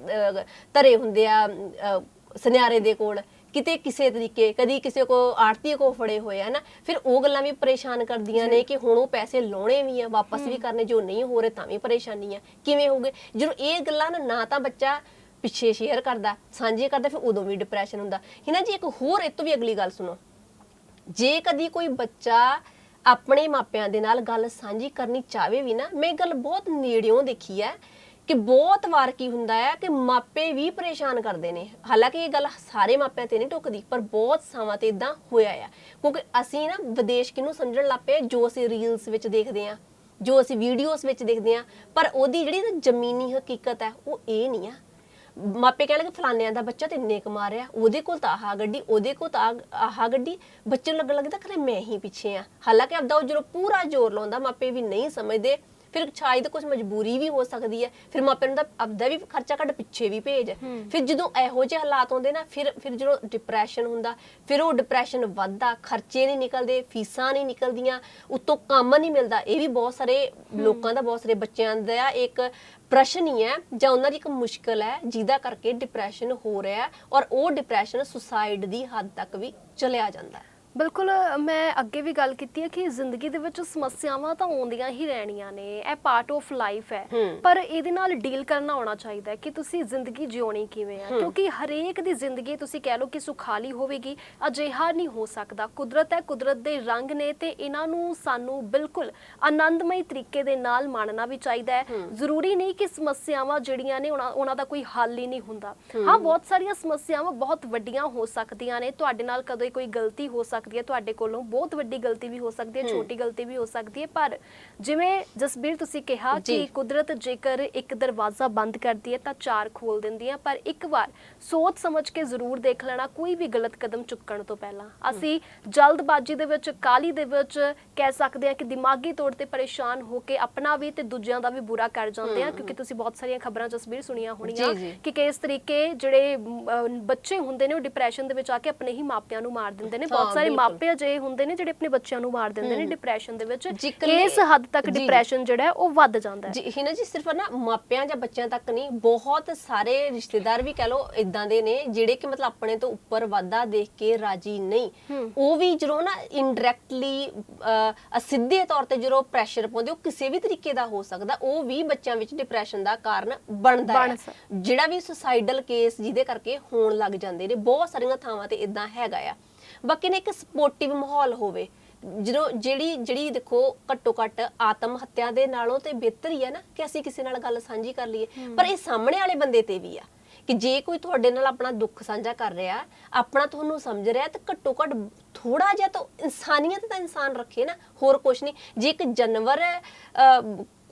ਧਰੇ ਹੁੰਦੇ ਆ ਸੁਨਿਆਰੇ ਦੇ ਕੋਲ। ਕਿਤੇ ਕਿਸੇ ਤਰੀਕੇ ਕਦੀ ਕਿਸੇ ਕੋ ਆੜਤੀ ਕੋ ਫੜੇ ਹੋਏ ਆ ਨਾ ਫਿਰ ਉਹ ਗੱਲਾਂ ਵੀ ਪਰੇਸ਼ਾਨ ਕਰਦੀਆਂ ਨੇ ਕਿ ਹੁਣ ਉਹ ਪੈਸੇ ਲਾਉਣੇ ਵੀ ਆ ਵਾਪਸ ਵੀ ਕਰਨੇ ਜੋ ਨਹੀਂ ਹੋ ਰਹੇ ਤਾਂ ਵੀ ਪਰੇਸ਼ਾਨੀ ਆ। ਕਿਵੇਂ ਹੋਗੇ ਜਦੋਂ ਇਹ ਗੱਲਾਂ ਨਾ ਨਾ ਤਾਂ ਬੱਚਾ ਪਿੱਛੇ ਸ਼ੇਅਰ ਕਰਦਾ ਸਾਂਝੇ ਕਰਦਾ ਫਿਰ ਉਦੋਂ ਵੀ ਡਿਪਰੈਸ਼ਨ ਹੁੰਦਾ। ਹਿਨਾ ਜੀ ਇੱਕ ਹੋਰ ਇਹ ਤੋਂ ਵੀ ਅਗਲੀ ਗੱਲ ਸੁਣੋ। ਜੇ ਕਦੀ ਕੋਈ ਬੱਚਾ ਆਪਣੇ ਮਾਪਿਆਂ ਦੇ ਨਾਲ ਗੱਲ ਸਾਂਝੀ ਕਰਨੀ ਚਾਹਵੇ ਵੀ ਨਾ ਮੈਂ ਗੱਲ ਬਹੁਤ ਨੇੜਿਓਂ ਦੇਖੀ ਹੈ ਕਿ ਬਹੁਤ ਵਾਰ ਕੀ ਹੁੰਦਾ ਹੈ ਕਿ ਮਾਪੇ ਵੀ ਪਰੇਸ਼ਾਨ ਕਰਦੇ ਨੇ। ਹਾਲਾਂਕਿ ਇਹ ਗੱਲ ਸਾਰੇ ਮਾਪਿਆਂ ਤੇ ਨਹੀਂ ਟੁੱਕਦੀ, ਪਰ ਬਹੁਤ ਥਾਵਾਂ ਤੇ ਇਦਾਂ ਹੋਇਆ ਆ। ਕਿਉਂਕਿ ਅਸੀਂ ਨਾ ਵਿਦੇਸ਼ ਕਿਨੂੰ ਸਮਝਣ ਲੱਗ ਜੋ ਅਸੀਂ ਰੀਲਸ ਵਿੱਚ ਦੇਖਦੇ ਆ ਜੋ ਅਸੀਂ ਵੀਡੀਓਜ਼ ਵਿੱਚ ਦੇਖਦੇ ਆ ਪਰ ਉਹਦੀ ਜਿਹੜੀ ਜ਼ਮੀਨੀ ਹਕੀਕਤ ਹੈ, ਉਹ ਇਹ ਨਹੀਂ ਆ। ਮਾਪੇ ਕਹਿਣਗੇ ਫਲਾਨਿਆਂ ਦਾ ਬੱਚਾ ਤੇ ਇੰਨੇ ਕਮਾ ਰਿਹਾ, ਉਹਦੇ ਕੋਲ ਤਾਂ ਆਹ ਗੱਡੀ, ਉਹਦੇ ਕੋਲ ਤਾਂ ਆਹ- ਗੱਡੀ, ਬੱਚੇ ਨੂੰ ਲੱਗਣ ਲੱਗਦਾ ਕਿ ਮੈਂ ਹੀ ਪਿੱਛੇ ਆ। ਹਾਲਾਂਕਿ ਆਪਦਾ ਉਹ ਜਦੋਂ ਪੂਰਾ ਜ਼ੋਰ ਲਾਉਂਦਾ, ਮਾਪੇ ਵੀ ਨਹੀਂ ਸਮਝਦੇ। ਫਿਰ ਸ਼ਾਇਦ ਕੁਝ ਮਜਬੂਰੀ ਵੀ ਹੋ ਸਕਦੀ ਹੈ। ਫਿਰ ਮਾਪੇ ਨੂੰ ਤਾਂ ਆਪਦਾ ਵੀ ਖਰਚਾ ਕੱਢ ਪਿੱਛੇ ਵੀ ਭੇਜ। ਫਿਰ ਜਦੋਂ ਇਹੋ ਜਿਹੇ ਹਾਲਾਤ ਆਉਂਦੇ ਨਾ ਫਿਰ ਫਿਰ ਜਦੋਂ ਡਿਪਰੈਸ਼ਨ ਹੁੰਦਾ ਫਿਰ ਉਹ ਡਿਪਰੈਸ਼ਨ ਵੱਧਦਾ ਖਰਚੇ ਨਹੀਂ ਨਿਕਲਦੇ ਫੀਸਾਂ ਨਹੀਂ ਨਿਕਲਦੀਆਂ ਉਤੋਂ ਕੰਮ ਨਹੀਂ ਮਿਲਦਾ। ਇਹ ਵੀ ਬਹੁਤ ਸਾਰੇ ਲੋਕਾਂ ਦਾ ਬਹੁਤ ਸਾਰੇ ਬੱਚਿਆਂ ਦਾ ਇੱਕ ਪ੍ਰਸ਼ਨ ਹੀ ਹੈ ਜਾਂ ਉਹਨਾਂ ਦੀ ਇੱਕ ਮੁਸ਼ਕਲ ਹੈ ਜਿਹਦਾ ਕਰਕੇ ਡਿਪਰੈਸ਼ਨ ਹੋ ਰਿਹਾ ਔਰ ਉਹ ਡਿਪਰੈਸ਼ਨ ਸੁਸਾਈਡ ਦੀ ਹੱਦ ਤੱਕ ਵੀ ਚਲਿਆ ਜਾਂਦਾ ਹੈ। ਬਿਲਕੁਲ ਮੈਂ ਅੱਗੇ ਵੀ ਗੱਲ ਕੀਤੀ ਹੈ ਕਿ ਜ਼ਿੰਦਗੀ ਦੇ ਵਿੱਚ ਸਮੱਸਿਆਵਾਂ ਤਾਂ ਆਉਂਦੀਆਂ ਹੀ ਰਹਿਣੀਆਂ ਨੇ ਇਹ ਪਾਰਟ ਆਫ ਲਾਈਫ ਹੈ। ਹੂੰ। ਪਰ ਇਹਦੇ ਨਾਲ ਡੀਲ ਕਰਨਾ ਆਉਣਾ ਚਾਹੀਦਾ ਹੈ ਕਿ ਤੁਸੀਂ ਜ਼ਿੰਦਗੀ ਜਿਉਣੀ ਕਿਵੇਂ ਆ ਕਿਉਂਕਿ ਹਰੇਕ ਦੀ ਜ਼ਿੰਦਗੀ ਤੁਸੀਂ ਕਹਿ ਲਓ ਕਿ ਸੁਖਾਲੀ ਹੋਵੇਗੀ ਅਜਿਹਾ ਨਹੀਂ ਹੋ ਸਕਦਾ। ਕੁਦਰਤ ਹੈ ਕੁਦਰਤ ਦੇ ਰੰਗ ਨੇ ਤੇ ਇਹਨਾਂ ਨੂੰ ਸਾਨੂੰ ਬਿਲਕੁਲ ਆਨੰਦਮਈ ਤਰੀਕੇ ਦੇ ਨਾਲ ਮਾਣਨਾ ਵੀ ਚਾਹੀਦਾ ਹੈ। ਜ਼ਰੂਰੀ ਨਹੀਂ ਕਿ ਸਮੱਸਿਆਵਾਂ ਜਿਹੜੀਆਂ ਨੇ ਉਹਨਾਂ ਉਹਨਾਂ ਦਾ ਕੋਈ ਹੱਲ ਹੀ ਨਹੀਂ ਹੁੰਦਾ। ਹਾਂ। ਬਹੁਤ ਸਾਰੀਆਂ ਸਮੱਸਿਆਵਾਂ ਬਹੁਤ ਵੱਡੀਆਂ ਹੋ ਸਕਦੀਆਂ ਨੇ। ਤੁਹਾਡੇ ਨਾਲ ਕਦੇ ਕੋਈ ਗਲਤੀ ਹੋ ਸਕਦੀ ਹੈ ਤੁਹਾਡੇ ਕੋਲੋਂ ਬਹੁਤ ਵੱਡੀ ਗਲਤੀ ਵੀ ਹੋ ਸਕਦੀ ਹੈ ਛੋਟੀ ਗਲਤੀ ਵੀ ਹੋ ਸਕਦੀ ਹੈ ਪਰ ਜਿਵੇਂ ਜਸਬੀਰ ਤੁਸੀਂ ਕਿਹਾ। ਕਿ ਕੁਦਰਤ ਜੇਕਰ ਇੱਕ ਦਰਵਾਜ਼ਾ ਬੰਦ ਕਰਦੀ ਹੈ ਤਾਂ ਚਾਰ ਖੋਲ ਦਿੰਦੀ ਹੈ ਪਰ ਇੱਕ ਵਾਰ ਸੋਚ ਸਮਝ ਕੇ ਜ਼ਰੂਰ ਦੇਖ ਲੈਣਾ ਕੋਈ ਵੀ ਗਲਤ ਕਦਮ ਚੁੱਕਣ ਤੋਂ ਪਹਿਲਾਂ ਅਸੀਂ ਜਲਦਬਾਜ਼ੀ ਦੇ ਵਿੱਚ ਕਾਲੀ ਦੇ ਵਿੱਚ ਕਹਿ ਸਕਦੇ ਹਾਂ ਕਿ ਦਿਮਾਗੀ ਤੌਰ ਤੇ ਪਰੇਸ਼ਾਨ ਹੋ ਕੇ ਆਪਣਾ ਵੀ ਤੇ ਦੂਜਿਆਂ ਦਾ ਵੀ ਬੁਰਾ ਕਰ ਜਾਂਦੇ ਆ ਕਿਉਂਕਿ ਤੁਸੀਂ ਬਹੁਤ ਸਾਰੀਆਂ ਖਬਰਾਂ ਜਸਬੀਰ ਸੁਣੀਆਂ ਹੋਣੀਆਂ। ਕਿ ਕਿਸ ਤਰੀਕੇ ਜਿਹੜੇ ਬੱਚੇ ਹੁੰਦੇ ਨੇ ਉਹ ਡਿਪਰੈਸ਼ਨ ਦੇ ਵਿੱਚ ਆ ਕੇ ਆਪਣੇ ਹੀ ਮਾਪਿਆਂ ਨੂੰ ਮਾਰ ਦਿੰਦੇ ਨੇ ਬਹੁਤ ਸਾਰੇ। ਮਾਪੇ ਅਜਿਹੇ ਹੁੰਦੇ ਨੇ ਜਿਹੜੇ ਆਪਣੇ ਬੱਚਿਆਂ ਨੂੰ ਮਾਰ ਦਿੰਦੇ ਨੇ ਡਿਪਰੈਸ਼ਨ ਦੇ ਵਿੱਚ। ਇਸ ਹੱਦ ਤੱਕ। ਡਿਪਰੈਸ਼ਨ ਜਿਹੜਾ ਉਹ ਵੱਧ ਜਾਂਦਾ ਹੈ। ਜੀ ਹਿਨਾ ਜੀ ਸਿਰਫ ਨਾ ਮਾਪਿਆਂ ਜਾਂ ਬੱਚਿਆਂ ਤੱਕ ਨਹੀਂ ਬਹੁਤ ਸਾਰੇ ਰਿਸ਼ਤੇਦਾਰ ਵੀ ਕਹ ਲਓ ਇਦਾਂ ਦੇ ਨੇ ਜਿਹੜੇ ਕਿ ਮਤਲਬ ਆਪਣੇ ਤੋਂ ਉੱਪਰ ਵਾਧਾ ਦੇਖ ਕੇ ਰਾਜੀ ਨਹੀਂ। ਉਹ ਵੀ ਜਦੋਂ ਨਾ ਇਨਡਾਇਰੈਕਟਲੀ ਅਸਿੱਧੇ ਤੌਰ ਤੇ ਜਦੋਂ ਪ੍ਰੈਸ਼ਰ ਪਾਉਂਦੇ ਉਹ ਕਿਸੇ ਵੀ ਤਰੀਕੇ ਦਾ ਹੋ ਸਕਦਾ ਉਹ ਵੀ ਬੱਚਿਆਂ ਵਿੱਚ ਡਿਪਰੈਸ਼ਨ ਦਾ ਕਾਰਨ ਬਣਦਾ ਬਣ ਹੈ। ਜਿਹੜਾ ਵੀ ਸੁਸਾਈਡਲ ਕੇਸ ਜਿਹਦੇ ਕਰਕੇ ਹੋਣ ਲੱਗ ਜਾਂਦੇ ਨੇ ਬਹੁਤ ਸਾਰੀਆਂ ਥਾਵਾਂ ਤੇ ਇਦਾਂ ਹੈਗਾ ਆ। ਬਾਕੀ ਨੇ ਇੱਕ ਸਪੋਰਟਿਵ ਮਾਹੌਲ ਹੋਵੇ। ਜਦੋਂ ਜਿਹੜੀ ਜਿਹੜੀ ਦੇਖੋ ਘੱਟੋ ਘੱਟ ਆਤਮ ਹੱਤਿਆ ਦੇ ਨਾਲੋਂ ਤੇ ਬਿਹਤਰ ਹੀ ਹੈ ਨਾ ਕਿ ਅਸੀਂ ਕਿਸੇ ਨਾਲ ਗੱਲ ਸਾਂਝੀ ਕਰ ਲਈਏ। ਪਰ ਇਹ ਸਾਹਮਣੇ ਵਾਲੇ ਬੰਦੇ ਤੇ ਵੀ ਆ ਕਿ ਜੇ ਕੋਈ ਤੁਹਾਡੇ ਨਾਲ ਆਪਣਾ ਦੁੱਖ ਸਾਂਝਾ ਕਰ ਰਿਹਾ ਆਪਣਾ ਤੁਹਾਨੂੰ ਸਮਝ ਰਿਹਾ ਤਾਂ ਘੱਟੋ ਘੱਟ ਥੋੜਾ ਜਿਹਾ ਤਾਂ ਇਨਸਾਨੀਅਤ ਤਾਂ ਇਨਸਾਨ ਰੱਖੇ ਨਾ ਹੋਰ ਕੁਛ ਨਹੀਂ। ਜੇ ਇੱਕ ਜਾਨਵਰ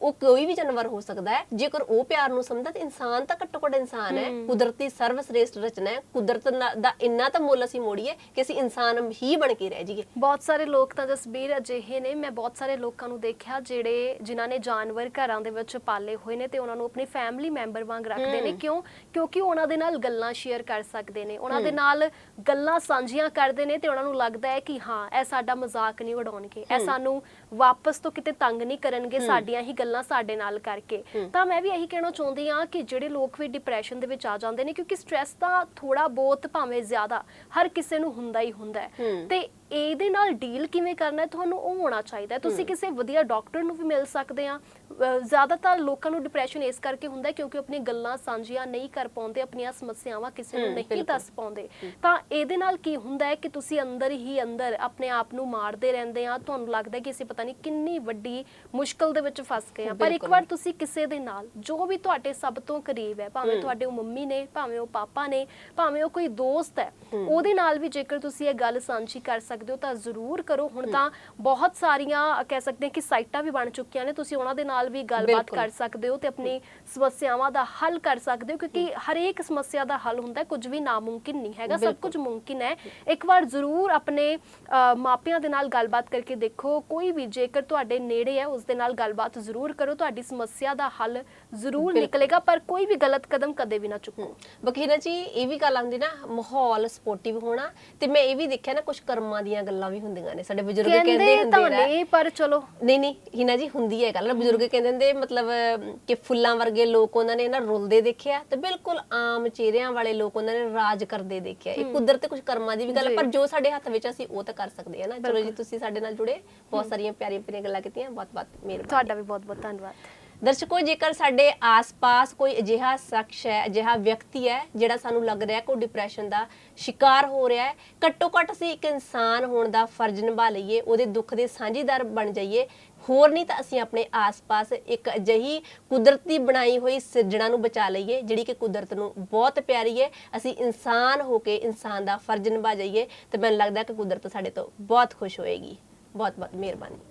ਉਹ ਕੋਈ ਵੀ ਜਾਨਵਰ ਹੋ ਸਕਦਾ ਹੈ। ਜੇਕਰ ਉਹ ਪਿਆਰ ਨੂੰ ਸਮਝਦਾ ਤਾਂ ਇਨਸਾਨ ਤਾਂ ਘੱਟੋ ਘੱਟ ਇਨਸਾਨ ਹੈ। ਕੁਦਰਤੀ ਸਰਵ ਸ੍ਰੇਸ਼ਟ ਰਚਨਾ ਹੈ। ਕੁਦਰਤ ਦਾ ਇੰਨਾ ਤਾਂ ਮੁੱਲ ਅਸੀਂ ਮੋੜੀਏ ਕਿ ਅਸੀਂ ਇਨਸਾਨ ਹੀ ਬਣ ਕੇ ਰਹਿ ਜਾਈਏ। ਬਹੁਤ ਸਾਰੇ ਲੋਕ ਤਾਂ ਜਸਬੀਰ ਅਜਿਹੇ ਨੇ। ਮੈਂ ਬਹੁਤ ਸਾਰੇ ਲੋਕਾਂ ਨੂੰ ਦੇਖਿਆ ਜਿਹੜੇ ਜਿਨ੍ਹਾਂ ਨੇ ਜਾਨਵਰ ਘਰਾਂ ਦੇ ਵਿੱਚ ਪਾਲੇ ਹੋਏ ਨੇ ਤੇ ਉਹਨਾਂ ਨੂੰ ਆਪਣੀ ਫੈਮਿਲੀ ਮੈਂਬਰ ਵਾਂਗ ਰੱਖਦੇ ਨੇ। ਕਿਉਂ? ਕਿਉਂਕਿ ਉਹ ਉਹਨਾਂ ਦੇ ਨਾਲ ਗੱਲਾਂ ਸ਼ੇਅਰ ਕਰ ਸਕਦੇ ਨੇ। ਉਹਨਾਂ ਦੇ ਨਾਲ ਗੱਲਾਂ ਸਾਂਝੀਆਂ ਕਰਦੇ ਨੇ ਤੇ ਉਹਨਾਂ ਨੂੰ ਲੱਗਦਾ ਹੈ ਕਿ ਹਾਂ ਇਹ ਸਾਡਾ ਮਜ਼ਾਕ ਨਹੀਂ ਉਡਾਉਣਗੇ। ਇਹ ਸਾਨੂੰ ਵਾਪਸ ਤੋਂ ਕਿਤੇ ਤੰਗ ਨਹੀਂ ਕਰਨਗੇ ਸਾਡੀਆਂ ਹੀ ਗੱਲਾਂ ਸਾਡੇ ਨਾਲ ਕਰਕੇ। ਤਾਂ ਮੈਂ ਵੀ ਇਹੀ ਕਹਿਣਾ ਚਾਹੁੰਦੀ ਹਾਂ ਕਿ ਜਿਹੜੇ ਲੋਕ ਵੀ ਡਿਪਰੈਸ਼ਨ ਦੇ ਵਿੱਚ ਆ ਜਾਂਦੇ ਨੇ ਕਿਉਂਕਿ ਸਟ੍ਰੈਸ ਤਾਂ ਥੋੜਾ ਬਹੁਤ ਭਾਵੇਂ ਜ਼ਿਆਦਾ ਹਰ ਕਿਸੇ ਨੂੰ ਹੁੰਦਾ ਹੀ ਹੁੰਦਾ। ਤੇ ਇਹਦੇ ਨਾਲ ਡੀਲ ਕਿਵੇਂ ਕਰਨਾ ਤੁਹਾਨੂੰ ਉਹ ਹੋਣਾ ਚਾਹੀਦਾ ਤੁਸੀਂ ਕਿਸੇ ਵਧੀਆ ਡਾਕਟਰ ਨੂੰ ਵੀ ਮਿਲ ਸਕਦੇ ਆ। ਜ਼ਿਆਦਾਤਰ ਲੋਕਾਂ ਨੂੰ ਡਿਪਰੈਸ਼ਨ ਇਸ ਕਰਕੇ ਹੁੰਦਾ ਕਿਉਂਕਿ ਆਪਣੀ ਗੱਲਾਂ ਸਾਂਝੀਆਂ ਨਹੀਂ ਕਰ ਪਾਉਂਦੇ ਆਪਣੀਆਂ ਸਮੱਸਿਆਵਾਂ ਕਿਸੇ ਨੂੰ ਨਹੀਂ। ਦੱਸ ਪਾਉਂਦੇ। ਤਾਂ ਇਹਦੇ ਨਾਲ ਕੀ ਹੁੰਦਾ ਹੈ ਕਿ ਤੁਸੀਂ ਅੰਦਰ ਹੀ ਅੰਦਰ ਆਪਣੇ ਆਪ ਨੂੰ ਮਾਰਦੇ ਰਹਿੰਦੇ ਆ। ਤੁਹਾਨੂੰ ਲੱਗਦਾ ਕਿ ਅਸੀਂ ਪਤਾ ਨਹੀਂ ਕਿੰਨੀ ਵੱਡੀ ਮੁਸ਼ਕਲ ਦੇ ਵਿੱਚ ਫਸ ਗਏ ਆ। ਪਰ ਇੱਕ। ਵਾਰ ਤੁਸੀਂ ਕਿਸੇ ਦੇ ਨਾਲ ਜੋ ਵੀ ਤੁਹਾਡੇ ਸਭ ਤੋਂ ਕਰੀਬ ਹੈ ਭਾਵੇਂ। ਤੁਹਾਡੇ ਉਹ ਮੰਮੀ ਨੇ ਭਾਵੇਂ ਉਹ ਪਾਪਾ ਨੇ ਭਾਵੇਂ ਉਹ ਕੋਈ ਦੋਸਤ ਹੈ। ਉਹਦੇ ਨਾਲ ਵੀ ਜੇਕਰ ਤੁਸੀਂ ਇਹ ਗੱਲ ਸਾਂਝੀ ਕਰ ਸਕਦੇ ਹੋ ਤਾਂ ਜ਼ਰੂਰ ਕਰੋ। ਹੁਣ ਤਾਂ ਬਹੁਤ ਸਾਰੀਆਂ ਕਹਿ ਸਕਦੇ ਹਾਂ ਕਿ ਸਾਈਟਾਂ ਵੀ ਬਣ ਚੁੱਕੀਆਂ ਨੇ। ਤੁਸੀਂ ਉਹਨਾਂ ਦੇ ਨਾਲ ਵੀ ਗੱਲਬਾਤ। ਕਰ ਸਕਦੇ ਹੋ ਤੇ ਆਪਣੀ ਸਮੱਸਿਆਵਾਂ ਦਾ ਹੱਲ ਕਰ ਸਕਦੇ ਹੋ ਕਿਉਂਕਿ ਹਰੇਕ ਸਮੱਸਿਆ ਦਾ ਹੱਲ ਹੁੰਦਾ ਕੁਝ ਵੀ ਨਾਮੁਮਕਿਨ ਨਹੀਂ ਹੈਗਾ ਸਭ। ਕੁਝ ਮੁਮਕਿਨ ਹੈ। ਇੱਕ ਵਾਰ ਜ਼ਰੂਰ ਆਪਣੇ ਮਾਪਿਆਂ ਦੇ ਨਾਲ ਗੱਲਬਾਤ ਕਰਕੇ ਦੇਖੋ। ਕੋਈ ਵੀ ਜੇਕਰ ਤੁਹਾਡੇ ਨੇੜੇ ਹੈ ਉਸ ਦੇ ਨਾਲ ਗੱਲਬਾਤ ਜ਼ਰੂਰ ਕਰੋ। ਤੁਹਾਡੀ ਸਮੱਸਿਆ ਦਾ ਹੱਲ ਜ਼ਰੂਰ। ਨਿਕਲੇਗਾ ਪਰ ਕੋਈ ਵੀ ਗਲਤ ਕਦਮ ਕਦੇ ਵੀ ਨਾ ਚੁੱਕੋ। ਬਖੀਰਾ ਜੀ ਇਹ ਵੀ ਗੱਲ ਆਉਂਦੀ ਨਾ ਮਾਹੌਲ ਸਪੋਰਟਿਵ ਹੋਣਾ ਤੇ ਮੈਂ ਇਹ ਵੀ ਦੇਖਿਆ ਨਾ ਕੁਝ ਕਰਮਾਂ ਦੀਆਂ ਗੱਲਾਂ ਵੀ ਹੁੰਦੀਆਂ ਨੇ ਸਾਡੇ ਬਜ਼ੁਰਗ ਕਹਿੰਦੇ ਕਹਿੰਦੇ ਹੁੰਦੇ ਤਾਂ ਨੇ। ਨਹੀਂ ਪਰ ਚਲੋ। ਨਹੀਂ ਨਹੀਂ ਹੀਨਾ ਜੀ ਹੁੰਦੀ ਹੈ ਗੱਲ ਨਾ ਬਜ਼ੁਰਗ ਕਹਿੰਦੇ ਹੁੰਦੇ ਮਤਲਬ ਕਿ ਫੁੱਲਾਂ ਵਰਗੇ ਲੋਕ ਉਹਨਾਂ ਨੇ ਨਾ ਰੁਲਦੇ ਦੇਖਿਆ ਤੇ ਬਿਲਕੁਲ ਆਮ ਚਿਹਰਿਆਂ ਵਾਲੇ ਲੋਕ ਉਹਨਾਂ ਨੇ ਰਾਜ ਕਰਦੇ ਦੇਖਿਆ। ਇਹ ਕੁਦਰਤ ਕੁਝ ਕਰਮਾਂ ਦੀ ਵੀ ਗੱਲ ਹੈ। ਪਰ ਜੋ। ਸਾਡੇ ਹੱਥ ਵਿੱਚ ਅਸੀਂ ਉਹ ਤਾਂ ਕਰ ਸਕਦੇ ਹਾਂ ਨਾ। ਚਲੋ ਜੀ ਤੁਸੀਂ ਸਾਡੇ ਨਾਲ ਜੁੜੇ ਬਹੁਤ ਸਾਰੀਆਂ ਪਿਆਰੀਆਂ ਪਿਆਰੀਆਂ ਗੱਲਾਂ ਕੀਤੀਆਂ ਬਹੁਤ ਬਹੁਤ ਮਿਹਰਬਾਨੀ। ਤੁਹਾਡਾ ਵੀ ਬਹੁਤ ਬਹੁਤ ਧੰਨਵਾਦ। ਦਰਸ਼ਕੋ, ਜੇਕਰ ਸਾਡੇ ਆਸ-ਪਾਸ ਕੋਈ ਅਜਿਹਾ ਸ਼ਖਸ ਹੈ, ਅਜਿਹਾ ਵਿਅਕਤੀ ਹੈ, ਜਿਹੜਾ ਸਾਨੂੰ ਲੱਗ ਰਿਹਾ ਕੋਈ ਡਿਪਰੈਸ਼ਨ ਦਾ ਸ਼ਿਕਾਰ ਹੋ ਰਿਹਾ ਹੈ ਘੱਟੋ ਘੱਟ ਅਸੀਂ ਇੱਕ ਇਨਸਾਨ ਹੋਣ ਦਾ ਫਰਜ਼ ਨਿਭਾ ਲਈਏ, ਉਹਦੇ ਦੁੱਖ ਦੇ ਸਾਂਝੀਦਾਰ ਬਣ ਜਾਈਏ, ਹੋਰ ਨਹੀਂ ਤਾਂ ਅਸੀਂ ਆਪਣੇ ਆਸ-ਪਾਸ ਇੱਕ ਅਜਿਹੀ ਕੁਦਰਤੀ ਬਣਾਈ ਹੋਈ ਸਿਰਜਣਾ ਨੂੰ ਬਚਾ ਲਈਏ, ਜਿਹੜੀ ਕਿ ਕੁਦਰਤ ਨੂੰ ਬਹੁਤ ਪਿਆਰੀ ਹੈ। ਅਸੀਂ ਇਨਸਾਨ ਹੋ ਕੇ ਇਨਸਾਨ ਦਾ ਫਰਜ਼ ਨਿਭਾ ਜਾਈਏ, ਤੇ ਮੈਨੂੰ ਲੱਗਦਾ ਕਿ ਕੁਦਰਤ ਸਾਡੇ ਤੋਂ ਬਹੁਤ ਖੁਸ਼ ਹੋਏਗੀ। ਬਹੁਤ ਬਹੁਤ ਮਿਹਰਬਾਨੀ।